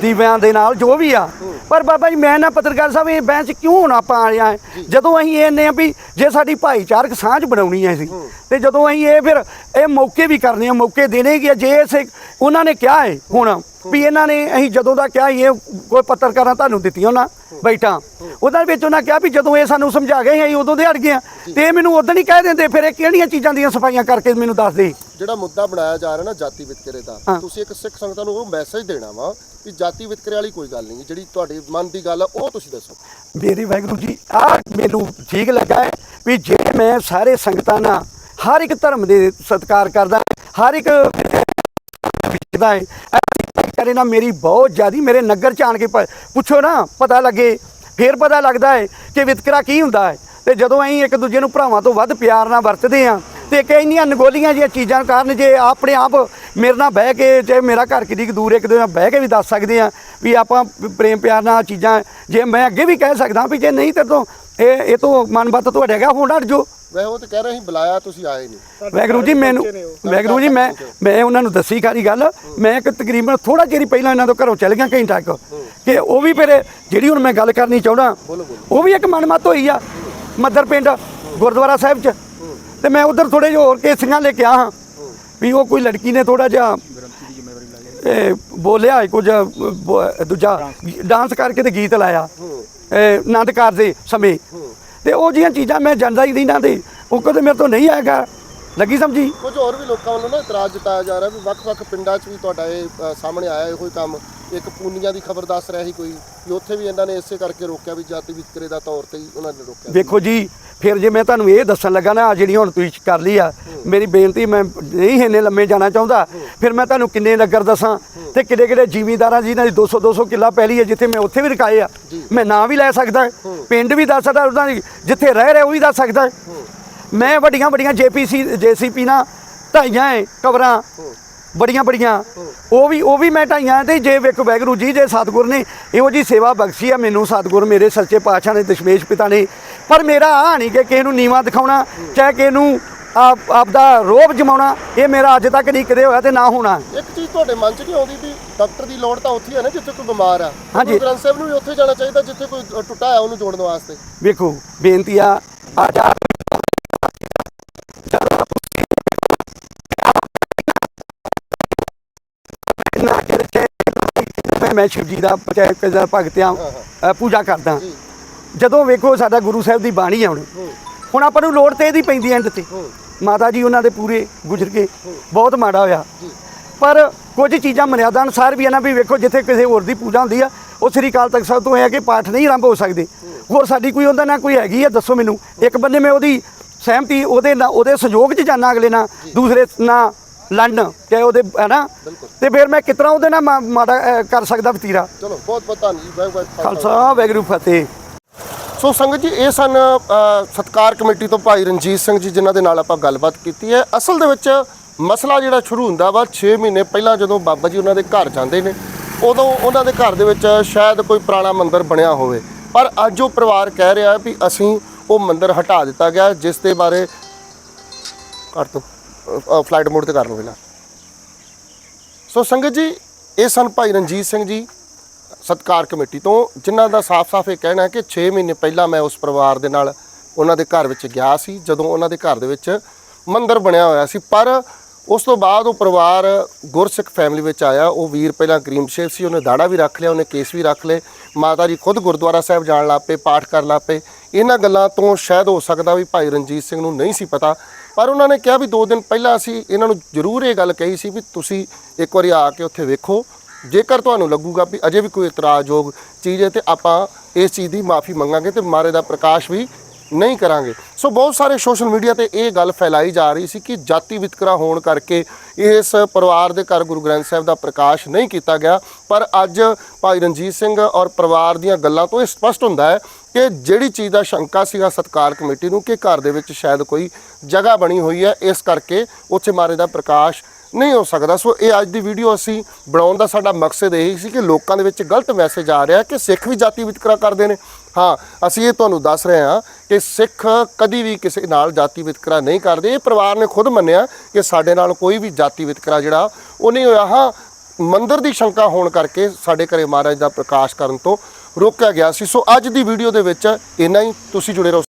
ਦੀਵਿਆਂ ਦੇ ਨਾਲ ਜੋ ਵੀ ਆ। ਪਰ ਬਾਬਾ ਜੀ ਮੈਂ ਨਾ ਪੱਤਰਕਾਰ ਸਾਹਿਬ ਇਹ ਬੈਂਚ ਕਿਉਂ ਹੁਣ ਆਪਾਂ ਆਇਆ ਜਦੋਂ ਅਸੀਂ ਇਹ ਨੇ ਆ ਵੀ ਜੇ ਸਾਡੀ ਭਾਈਚਾਰਕ ਸਾਂਝ ਬਣਾਉਣੀ ਹੈ ਸੀ ਤੇ ਜਦੋਂ ਅਸੀਂ ਇਹ ਫਿਰ ਇਹ ਮੌਕੇ ਵੀ ਕਰਨੇ ਆ ਮੌਕੇ ਦੇਣੇ ਕਿ ਜੇ ਇਸੇ ਉਹਨਾਂ ਨੇ ਕਿਹਾ ਹੈ ਹੁਣ ਵੀ ਇਹਨਾਂ ਨੇ ਅਸੀਂ ਜਦੋਂ ਦਾ ਕਿਹਾ ਇਹ ਕੋਈ ਪੱਤਰਕਾਰਾਂ ਤੁਹਾਨੂੰ ਦਿੱਤੀਆਂ ਨਾ ਬੈਠਾ। ਉਹਦੇ ਵਿੱਚ ਉਹਨਾਂ ਕਿਹਾ ਵੀ ਜਦੋਂ ਇਹ ਸਾਨੂੰ ਸਮਝਾ ਗਏ ਅਸੀਂ ਉਦੋਂ ਦੇ ਗਏ ਤੇ ਇਹ ਮੈਨੂੰ ਉਦੋਂ ਹੀ ਕਹਿ ਦਿੰਦੇ ਫਿਰ ਇਹ ਕਿਹੜੀਆਂ ਚੀਜ਼ਾਂ ਦੀਆਂ ਸਫਾਈਆਂ ਕਰਕੇ ਮੈਨੂੰ ਦੱਸ ਦੇ ਜਿਹੜਾ ਮੁੱਦਾ ਬਣਾਇਆ ਜਾ ਰਿਹਾ ਨਾ ਜਾਤੀ ਵਿਤਕਰੇ ਦਾ। ਤੁਸੀਂ ਇੱਕ ਸਿੱਖ ਸੰਗਤਾਂ ਨੂੰ ਉਹ ਮੈਸੇਜ ਦੇਣਾ ਵਾ ਵੀ ਜਾਤੀ ਵਿਤਕਰੇ ਵਾਲੀ ਕੋਈ ਗੱਲ ਨਹੀਂ ਜਿਹੜੀ ਤੁਹਾਡੇ ਮਨ ਦੀ ਗੱਲ ਆ ਉਹ ਤੁਸੀਂ ਦੱਸੋ। ਮੇਰੀ ਵਾਹਿਗੁਰੂ ਜੀ ਆ ਮੈਨੂੰ ਠੀਕ ਲੱਗਾ ਹੈ ਵੀ ਜੇ ਮੈਂ ਸਾਰੇ ਸੰਗਤਾਂ ਨਾਲ ਹਰ ਇੱਕ ਧਰਮ ਦੇ ਸਤਿਕਾਰ ਕਰਦਾ ਹਰ ਇੱਕ ਵਿਚਦਾ ਹੈ ਕਰੇ ਨਾ ਮੇਰੀ ਬਹੁਤ ਜ਼ਿਆਦੀ, ਮੇਰੇ ਨਗਰ ਚ ਆਣ ਕੇ ਪੁੱਛੋ ਨਾ, ਪਤਾ ਲੱਗੇ। ਫੇਰ ਪਤਾ ਲੱਗਦਾ ਹੈ ਕਿ ਵਿਤਕਰਾ ਕੀ ਹੁੰਦਾ ਹੈ। ਤੇ ਜਦੋਂ ਅਸੀਂ ਇੱਕ ਦੂਜੇ ਨੂੰ ਭਰਾਵਾਂ ਤੋਂ ਵੱਧ ਪਿਆਰ ਨਾਲ ਵਰਤਦੇ ਆ ਤੇ ਕਿ ਇੰਨੀਆਂ ਨਗੋਲੀਆਂ ਜਿਹੀਆਂ ਚੀਜ਼ਾਂ ਕਾਰਨ ਜੇ ਆਪਣੇ ਆਪ ਮੇਰੇ ਨਾਲ ਬਹਿ ਕੇ ਤੇ ਮੇਰਾ ਘਰ ਕਿੰਨੀ ਕੁ ਦੂਰ ਇੱਕ ਦੂਜੇ ਨਾਲ ਬਹਿ ਕੇ ਵੀ ਦੱਸ ਸਕਦੇ ਆ ਵੀ ਆਪਾਂ ਪ੍ਰੇਮ ਪਿਆਰ ਨਾਲ ਚੀਜ਼ਾਂ ਜੇ ਮੈਂ ਅੱਗੇ ਵੀ ਕਹਿ ਸਕਦਾ ਵੀ ਜੇ ਨਹੀਂ ਤੇ ਤੋਂ ਇਹ ਇਹ ਤੋਂ ਮਨਬੱਤ ਤੁਹਾਡੇ ਹੈਗਾ ਹੁਣ ਹਟ ਜੋ ਵੈਸੇ ਉਹ ਤੇ ਕਹਿ ਰਹੇ ਸੀ ਬੁਲਾਇਆ ਤੁਸੀਂ ਆਏ ਨਹੀਂ। ਵੈਗਰੂ ਜੀ ਮੈਨੂੰ ਵੈਗਰੂ ਜੀ ਮੈਂ ਮੈਂ ਉਹਨਾਂ ਨੂੰ ਦੱਸੀ ਖਾਰੀ ਗੱਲ। ਮੈਂ ਇੱਕ ਤਕਰੀਬਨ ਥੋੜਾ ਚਿਰ ਹੀ ਪਹਿਲਾਂ ਇਹਨਾਂ ਤੋਂ ਘਰੋਂ ਚੱਲ ਗਿਆ ਘੰਟਾ ਕੁ। ਕਿ ਉਹ ਵੀ ਫਿਰ ਜਿਹੜੀ ਹੁਣ ਮੈਂ ਗੱਲ ਕਰਨੀ ਚਾਹੁੰਦਾ ਉਹ ਵੀ ਇੱਕ ਮਨਮਤ ਹੋਈ ਆ। ਮੱਦਰ ਪਿੰਡ, ਗੁਰਦੁਆਰਾ ਸਾਹਿਬ 'ਚ। ਤੇ ਮੈਂ ਉਧਰ ਥੋੜੇ ਜਿਹਾ ਹੋਰ ਕੇਸੀਆਂ ਲੈ ਕੇ ਆ ਹਾਂ ਵੀ ਉਹ ਕੋਈ ਲੜਕੀ ਨੇ ਥੋੜਾ ਜਿਹਾ ਬੋਲਿਆ ਕੁਝ ਦੂਜਾ ਡਾਂਸ ਕਰਕੇ ਤੇ ਗੀਤ ਲਾਇਆ, ਇਹ ਦੇ ਸਮੇਂ। ਤੇ ਉਹ ਜੀਆਂ ਚੀਜ਼ਾਂ ਮੈਂ ਜਾਣਦਾ ਹੀ ਨਹੀਂ ਨਾ ਤੇ ਉਹ ਕਦੇ ਮੇਰੇ ਤੋਂ ਨਹੀਂ ਆਏਗਾ। ਲੱਗੀ ਸਮਝੀ? ਕੁਝ ਹੋਰ ਵੀ ਲੋਕਾਂ ਵੱਲੋਂ ਨਾ ਇਤਰਾਜ਼ ਜਤਾਇਆ ਜਾ ਰਿਹਾ ਵੀ ਵੱਖ-ਵੱਖ ਪਿੰਡਾਂ 'ਚ ਵੀ ਤੁਹਾਡਾ ਇਹ ਅ, ਸਾਹਮਣੇ ਆਇਆ ਇਹੋ ਹੀ ਕੰਮ। ਇੱਕ ਪੂਨੀਆਂ ਦੀ ਖਬਰ ਦੱਸ ਰਿਹਾ ਸੀ ਕੋਈ ਵੀ ਉੱਥੇ ਵੀ ਇਹਨਾਂ ਨੇ ਇਸੇ ਕਰਕੇ ਰੋਕਿਆ ਵੀ ਜਾਤੀ ਵਿਤਕਰੇ ਦਾ ਤੌਰ ਤੇ ਹੀ ਉਹਨਾਂ ਨੇ ਰੋਕਿਆ। ਵੇਖੋ ਜੀ ਫਿਰ ਜੇ ਮੈਂ ਤੁਹਾਨੂੰ ਇਹ ਦੱਸਣ ਲੱਗਾ ਨਾ ਆਹ ਜਿਹੜੀ ਹੁਣ ਤੁਸੀਂ ਕਰ ਲਈ ਆ ਮੇਰੀ ਬੇਨਤੀ ਮੈਂ ਨਹੀਂ ਇੰਨੇ ਲੰਮੇ ਜਾਣਾ ਚਾਹੁੰਦਾ ਫਿਰ ਮੈਂ ਤੁਹਾਨੂੰ ਕਿੰਨੇ ਨਗਰ ਦੱਸਾਂ ਤੇ ਕਿਹੜੇ ਕਿਹੜੇ ਜ਼ਿਮੀਂਦਾਰਾਂ ਜਿਨ੍ਹਾਂ ਦੀ 200 200 ਕਿੱਲਾ ਪਹਿਲੀ ਹੈ ਜਿੱਥੇ ਮੈਂ ਉੱਥੇ ਵੀ ਰਕਾਏ ਆ। ਮੈਂ ਨਾਂ ਵੀ ਲੈ ਸਕਦਾ ਪਿੰਡ ਵੀ ਦੱਸ ਸਕਦਾ ਉਹਨਾਂ ਦੀ ਜਿੱਥੇ ਰਹਿ ਰਿਹਾ ਉਹ ਵੀ ਦੱਸ ਸਕਦਾ। ਮੈਂ ਵੱਡੀਆਂ ਵੱਡੀਆਂ ਜੇਪੀਸੀ ਜੇਸੀਪੀ ਨਾਲ ਢਾਈਆਂ ਹੈ ਕਬਰਾਂ। ਬੜੀਆਂ ਬੜੀਆਂ ਉਹ ਵੀ ਉਹ ਵੀ ਮੈਂ ਢਾਈਆਂ ਤੇ ਜੇ ਵੇਖੋ ਵੈਗਰੂ ਜੀ ਜੇ ਸਤਿਗੁਰ ਨੇ ਇਹੋ ਜੀ ਸੇਵਾ ਬਖਸ਼ੀ ਆ ਮੈਨੂੰ ਸਤਿਗੁਰ ਮੇਰੇ ਸੱਚੇ ਪਾਤਸ਼ਾਹ ਨੇ ਦਸ਼ਮੇਸ਼ ਪਿਤਾ ਨੇ। ਪਰ ਮੇਰਾ ਆ ਨਹੀਂ ਕਿ ਕਿਸੇ ਨੂੰ ਨੀਵਾ ਦਿਖਾਉਣਾ ਚਾਹੇ ਕਿਸੇ ਨੂੰ ਆਪ ਆਪਦਾ ਰੋਬ ਜਮਾਉਣਾ ਇਹ ਮੇਰਾ ਅੱਜ ਤੱਕ ਨਹੀਂ ਕਦੇ ਹੋਇਆ ਤੇ ਨਾ ਹੋਣਾ। ਇੱਕ ਚੀਜ਼ ਤੁਹਾਡੇ ਮਨ 'ਚ ਨਹੀਂ ਆਉਂਦੀ ਵੀ ਡਾਕਟਰ ਦੀ ਲੋੜ ਤਾਂ ਉੱਥੇ ਹੀ ਨਾ ਜਿੱਥੇ ਕੋਈ ਬਿਮਾਰ ਆ। ਹਾਂਜੀ। ਗੁਰੂ ਗ੍ਰੰਥ ਸਾਹਿਬ ਨੂੰ ਵੀ ਉੱਥੇ ਜਾਣਾ ਚਾਹੀਦਾ ਜਿੱਥੇ ਕੋਈ ਟੁੱਟਾ ਹੈ ਉਹਨੂੰ ਜੋੜਨ ਵਾਸਤੇ। ਵੇਖੋ ਬੇਨਤੀ ਆ ਆ ਮੈਂ- ਮੈਂ ਸ਼ਿਵ ਜੀ ਦਾ ਚਾਹੇ ਕਿਸੇ ਦਾ ਭਗਤ ਆ ਅ, ਪੂਜਾ ਕਰਦਾ। ਜਦੋਂ ਵੇਖੋ ਸਾਡਾ ਗੁਰੂ ਸਾਹਿਬ ਦੀ ਬਾਣੀ ਆ ਹੁਣ। ਆਪਾਂ ਨੂੰ ਲੋੜ ਤੇ ਇਹਦੀ ਪੈਂਦੀ ਐਂਡ ਤੇ। ਮਾਤਾ ਜੀ ਉਹਨਾਂ ਦੇ ਪੂਰੇ ਗੁਜ਼ਰ ਗਏ। ਬਹੁਤ ਮਾੜਾ ਹੋਇਆ। ਪਰ ਕੁਝ ਚੀਜ਼ਾਂ ਮਰਿਆਦਾ ਅਨੁਸਾਰ ਵੀ ਆ ਨਾ ਵੀ ਵੇਖੋ ਜਿੱਥੇ ਕਿਸੇ ਹੋਰ ਦੀ ਪੂਜਾ ਹੁੰਦੀ ਆ ਉਹ ਸ੍ਰੀ ਅਕਾਲ ਤਖਤ ਸਾਹਿਬ ਤੋਂ ਇਹ ਹੈ ਕਿ ਪਾਠ ਨਹੀਂ ਆਰੰਭ ਹੋ ਸਕਦੇ। ਹੋਰ ਸਾਡੀ ਕੋਈ ਉਹਦਾ ਨਾ ਕੋਈ ਹੈਗੀ ਆ ਦੱਸੋ ਮੈਨੂੰ। ਇੱਕ ਬੰਦੇ ਮੈਂ ਉਹਦੀ ਸਹਿਮਤੀ ਉਹਦੇ ਨਾਲ ਉਹਦੇ ਸਹਿਯੋਗ 'ਚ ਜਾਣਾ ਅਗਲੇ ਨਾਲ ਦੂਸਰੇ ਨਾਲ ਲੜਨ ਕਿ ਉਹਦੇ ਹੈ ਨਾ ਤੇ ਫਿਰ ਮੈਂ ਕਿਤਨਾ ਉਹਦੇ ਨਾਲ ਮਾ- ਮਾੜਾ ਕਰ ਸਕਦਾ ਵਤੀਰਾ? ਚਲੋ ਬਹੁਤ ਬਹੁਤ ਧੰਨ ਜੀ ਵਾਹਿਗੁਰੂ ਖਾਲਸਾ। ਖਾਲਸਾ ਵੈਗਰੂ ਫਤਿਹ। ਸੋ ਸੰਗਤ ਜੀ ਇਹ ਸਨ ਅ, ਸਤਕਾਰ ਕਮੇਟੀ ਤੋਂ ਭਾਈ ਰਣਜੀਤ ਸਿੰਘ ਜੀ ਜਿਨ੍ਹਾਂ ਦੇ ਨਾਲ ਆਪਾਂ ਗੱਲਬਾਤ ਕੀਤੀ ਹੈ। ਅਸਲ ਦੇ ਵਿੱਚ ਮਸਲਾ ਜਿਹੜਾ ਸ਼ੁਰੂ ਹੁੰਦਾ ਵਾ 6 ਮਹੀਨੇ ਪਹਿਲਾਂ ਜਦੋਂ ਬਾਬਾ ਜੀ ਉਹਨਾਂ ਦੇ ਘਰ ਜਾਂਦੇ ਨੇ ਉਦੋਂ ਉਹਨਾਂ ਦੇ ਘਰ ਦੇ ਵਿੱਚ ਸ਼ਾਇਦ ਕੋਈ ਪੁਰਾਣਾ ਮੰਦਿਰ ਬਣਿਆ ਹੋਵੇ। ਪਰ ਅੱਜ ਉਹ ਪਰਿਵਾਰ ਕਹਿ ਰਿਹਾ ਵੀ ਅਸੀਂ ਉਹ ਮੰਦਿਰ ਹਟਾ ਦਿੱਤਾ ਗਿਆ ਜਿਸ ਦੇ ਬਾਰੇ ਕਰ ਦੋ ਫਲਾਈਟ ਮੋਡ ਤੇ ਕਰ ਲਓ ਪਹਿਲਾਂ। ਸੋ ਸੰਗਤ ਜੀ, ਇਹ ਸਨ ਭਾਈ ਰਣਜੀਤ ਸਿੰਘ ਜੀ, ਸਤਕਾਰ ਕਮੇਟੀ ਤੋਂ, ਜਿਨ੍ਹਾਂ ਦਾ ਸਾਫ਼-ਸਾਫ਼ ਇਹ ਕਹਿਣਾ ਹੈ ਕਿ 6 ਮਹੀਨੇ ਪਹਿਲਾਂ ਮੈਂ ਉਸ ਪਰਿਵਾਰ ਦੇ ਨਾਲ ਉਹਨਾਂ ਦੇ ਘਰ ਵਿੱਚ ਗਿਆ ਸੀ, ਜਦੋਂ ਉਹਨਾਂ ਦੇ ਘਰ ਦੇ ਵਿੱਚ ਮੰਦਰ ਬਣਿਆ ਹੋਇਆ ਸੀ। ਪਰ ਉਸ ਤੋਂ ਬਾਅਦ ਉਹ ਪਰਿਵਾਰ ਗੁਰਸਿੱਖ ਫੈਮਿਲੀ ਵਿੱਚ ਆਇਆ, ਉਹ ਵੀਰ ਪਹਿਲਾਂ ਕਰੀਮ ਸ਼ੇਖ ਸੀ, ਉਹਨੇ ਦਾੜਾ ਵੀ ਰੱਖ ਲਿਆ, ਉਹਨੇ ਕੇਸ ਵੀ ਰੱਖ ਲਏ, ਮਾਤਾ ਜੀ ਖੁਦ ਗੁਰਦੁਆਰਾ ਸਾਹਿਬ ਜਾਣ ਲੱਗ ਪਏ, ਪਾਠ ਕਰਨ ਲੱਗ ਪਏ। ਇਹਨਾਂ ਗੱਲਾਂ ਤੋਂ ਸ਼ਾਇਦ ਹੋ ਸਕਦਾ ਵੀ ਭਾਈ ਰਣਜੀਤ ਸਿੰਘ ਨੂੰ ਨਹੀਂ ਸੀ ਪਤਾ ਪਰ ਉਹਨਾਂ ਨੇ ਕਿਹਾ ਵੀ 2 ਦਿਨ ਪਹਿਲਾਂ ਅਸੀਂ ਇਹਨਾਂ ਨੂੰ ਜ਼ਰੂਰ ਇਹ ਗੱਲ ਕਹੀ ਸੀ ਵੀ ਤੁਸੀਂ ਇੱਕ ਵਾਰੀ ਆ ਕੇ ਉੱਥੇ ਵੇਖੋ। ਜੇਕਰ ਤੁਹਾਨੂੰ ਲੱਗੂਗਾ ਵੀ ਅਜੇ ਵੀ ਕੋਈ ਇਤਰਾਜ਼ਯੋਗ ਚੀਜ਼ ਹੈ ਤੇ ਆਪਾਂ ਇਸ ਚੀਜ਼ ਦੀ ਮਾਫੀ ਮੰਗਾਂਗੇ ਤੇ ਮਾਰੇ ਦਾ ਪ੍ਰਕਾਸ਼ ਵੀ ਨਹੀਂ ਕਰਾਂਗੇ। ਸੋ ਬਹੁਤ ਸਾਰੇ ਸੋਸ਼ਲ ਮੀਡੀਆ ਤੇ ਇਹ ਗੱਲ ਫੈਲਾਈ ਜਾ ਰਹੀ ਸੀ ਕਿ ਜਾਤੀ ਵਿਤਕਰਾ ਹੋਣ ਕਰਕੇ ਇਸ ਪਰਿਵਾਰ ਦੇ ਘਰ ਗੁਰੂ ਗ੍ਰੰਥ ਸਾਹਿਬ ਦਾ ਪ੍ਰਕਾਸ਼ ਨਹੀਂ ਕੀਤਾ ਗਿਆ। ਪਰ ਅੱਜ ਭਾਈ ਰਣਜੀਤ ਸਿੰਘ ਔਰ ਪਰਿਵਾਰ ਦੀਆਂ ਗੱਲਾਂ ਤੋਂ ਇਹ ਸਪਸ਼ਟ ਹੁੰਦਾ ਹੈ ਕਿ ਜਿਹੜੀ ਚੀਜ਼ ਦਾ ਸ਼ੰਕਾ ਸੀਗਾ ਸਤਕਾਰ ਕਮੇਟੀ ਨੂੰ ਕਿ ਘਰ ਦੇ ਵਿੱਚ ਸ਼ਾਇਦ ਕੋਈ ਜਗ੍ਹਾ ਬਣੀ ਹੋਈ ਹੈ, ਇਸ ਕਰਕੇ ਉੱਥੇ ਮਾਰੇ ਦਾ ਪ੍ਰਕਾਸ਼ ਨਹੀਂ ਹੋ ਸਕਦਾ। ਸੋ ਇਹ ਅੱਜ ਦੀ ਵੀਡੀਓ ਅਸੀਂ ਬਣਾਉਣ ਦਾ ਸਾਡਾ ਮਕਸਦ ਇਹ ਸੀ ਕਿ ਲੋਕਾਂ ਦੇ ਵਿੱਚ ਗਲਤ ਮੈਸੇਜ ਆ ਰਿਹਾ ਕਿ ਸਿੱਖ ਵੀ ਜਾਤੀ ਵਿਤਕਰਾ ਕਰਦੇ ਨੇ। ਹਾਂ, ਅਸੀਂ ਇਹ ਤੁਹਾਨੂੰ ਦੱਸ ਰਹੇ ਹਾਂ ਕਿ ਸਿੱਖ ਕਦੀ ਵੀ ਕਿਸੇ ਨਾਲ ਜਾਤੀ ਵਿਤਕਰਾ ਨਹੀਂ ਕਰਦੇ। ਇਹ ਪਰਿਵਾਰ ਨੇ ਖੁਦ ਮੰਨਿਆ ਕਿ ਸਾਡੇ ਨਾਲ ਕੋਈ ਵੀ ਜਾਤੀ ਵਿਤਕਰਾ ਜਿਹੜਾ, ਉਹ ਨਹੀਂ ਹੋਇਆ। ਹਾਂ ਮੰਦਰ ਦੀ ਸ਼ੰਕਾ ਹੋਣ ਕਰਕੇ ਸਾਡੇ ਘਰੇ ਮਹਾਰਾਜ ਦਾ ਪ੍ਰਕਾਸ਼ ਕਰਨ ਤੋਂ ਰੋਕਿਆ ਗਿਆ ਸੀ। ਸੋ ਅੱਜ ਦੀ ਵੀਡੀਓ ਦੇ ਵਿੱਚ ਇੰਨਾ ਹੀ। ਤੁਸੀਂ ਜੁੜੇ ਰਹੋ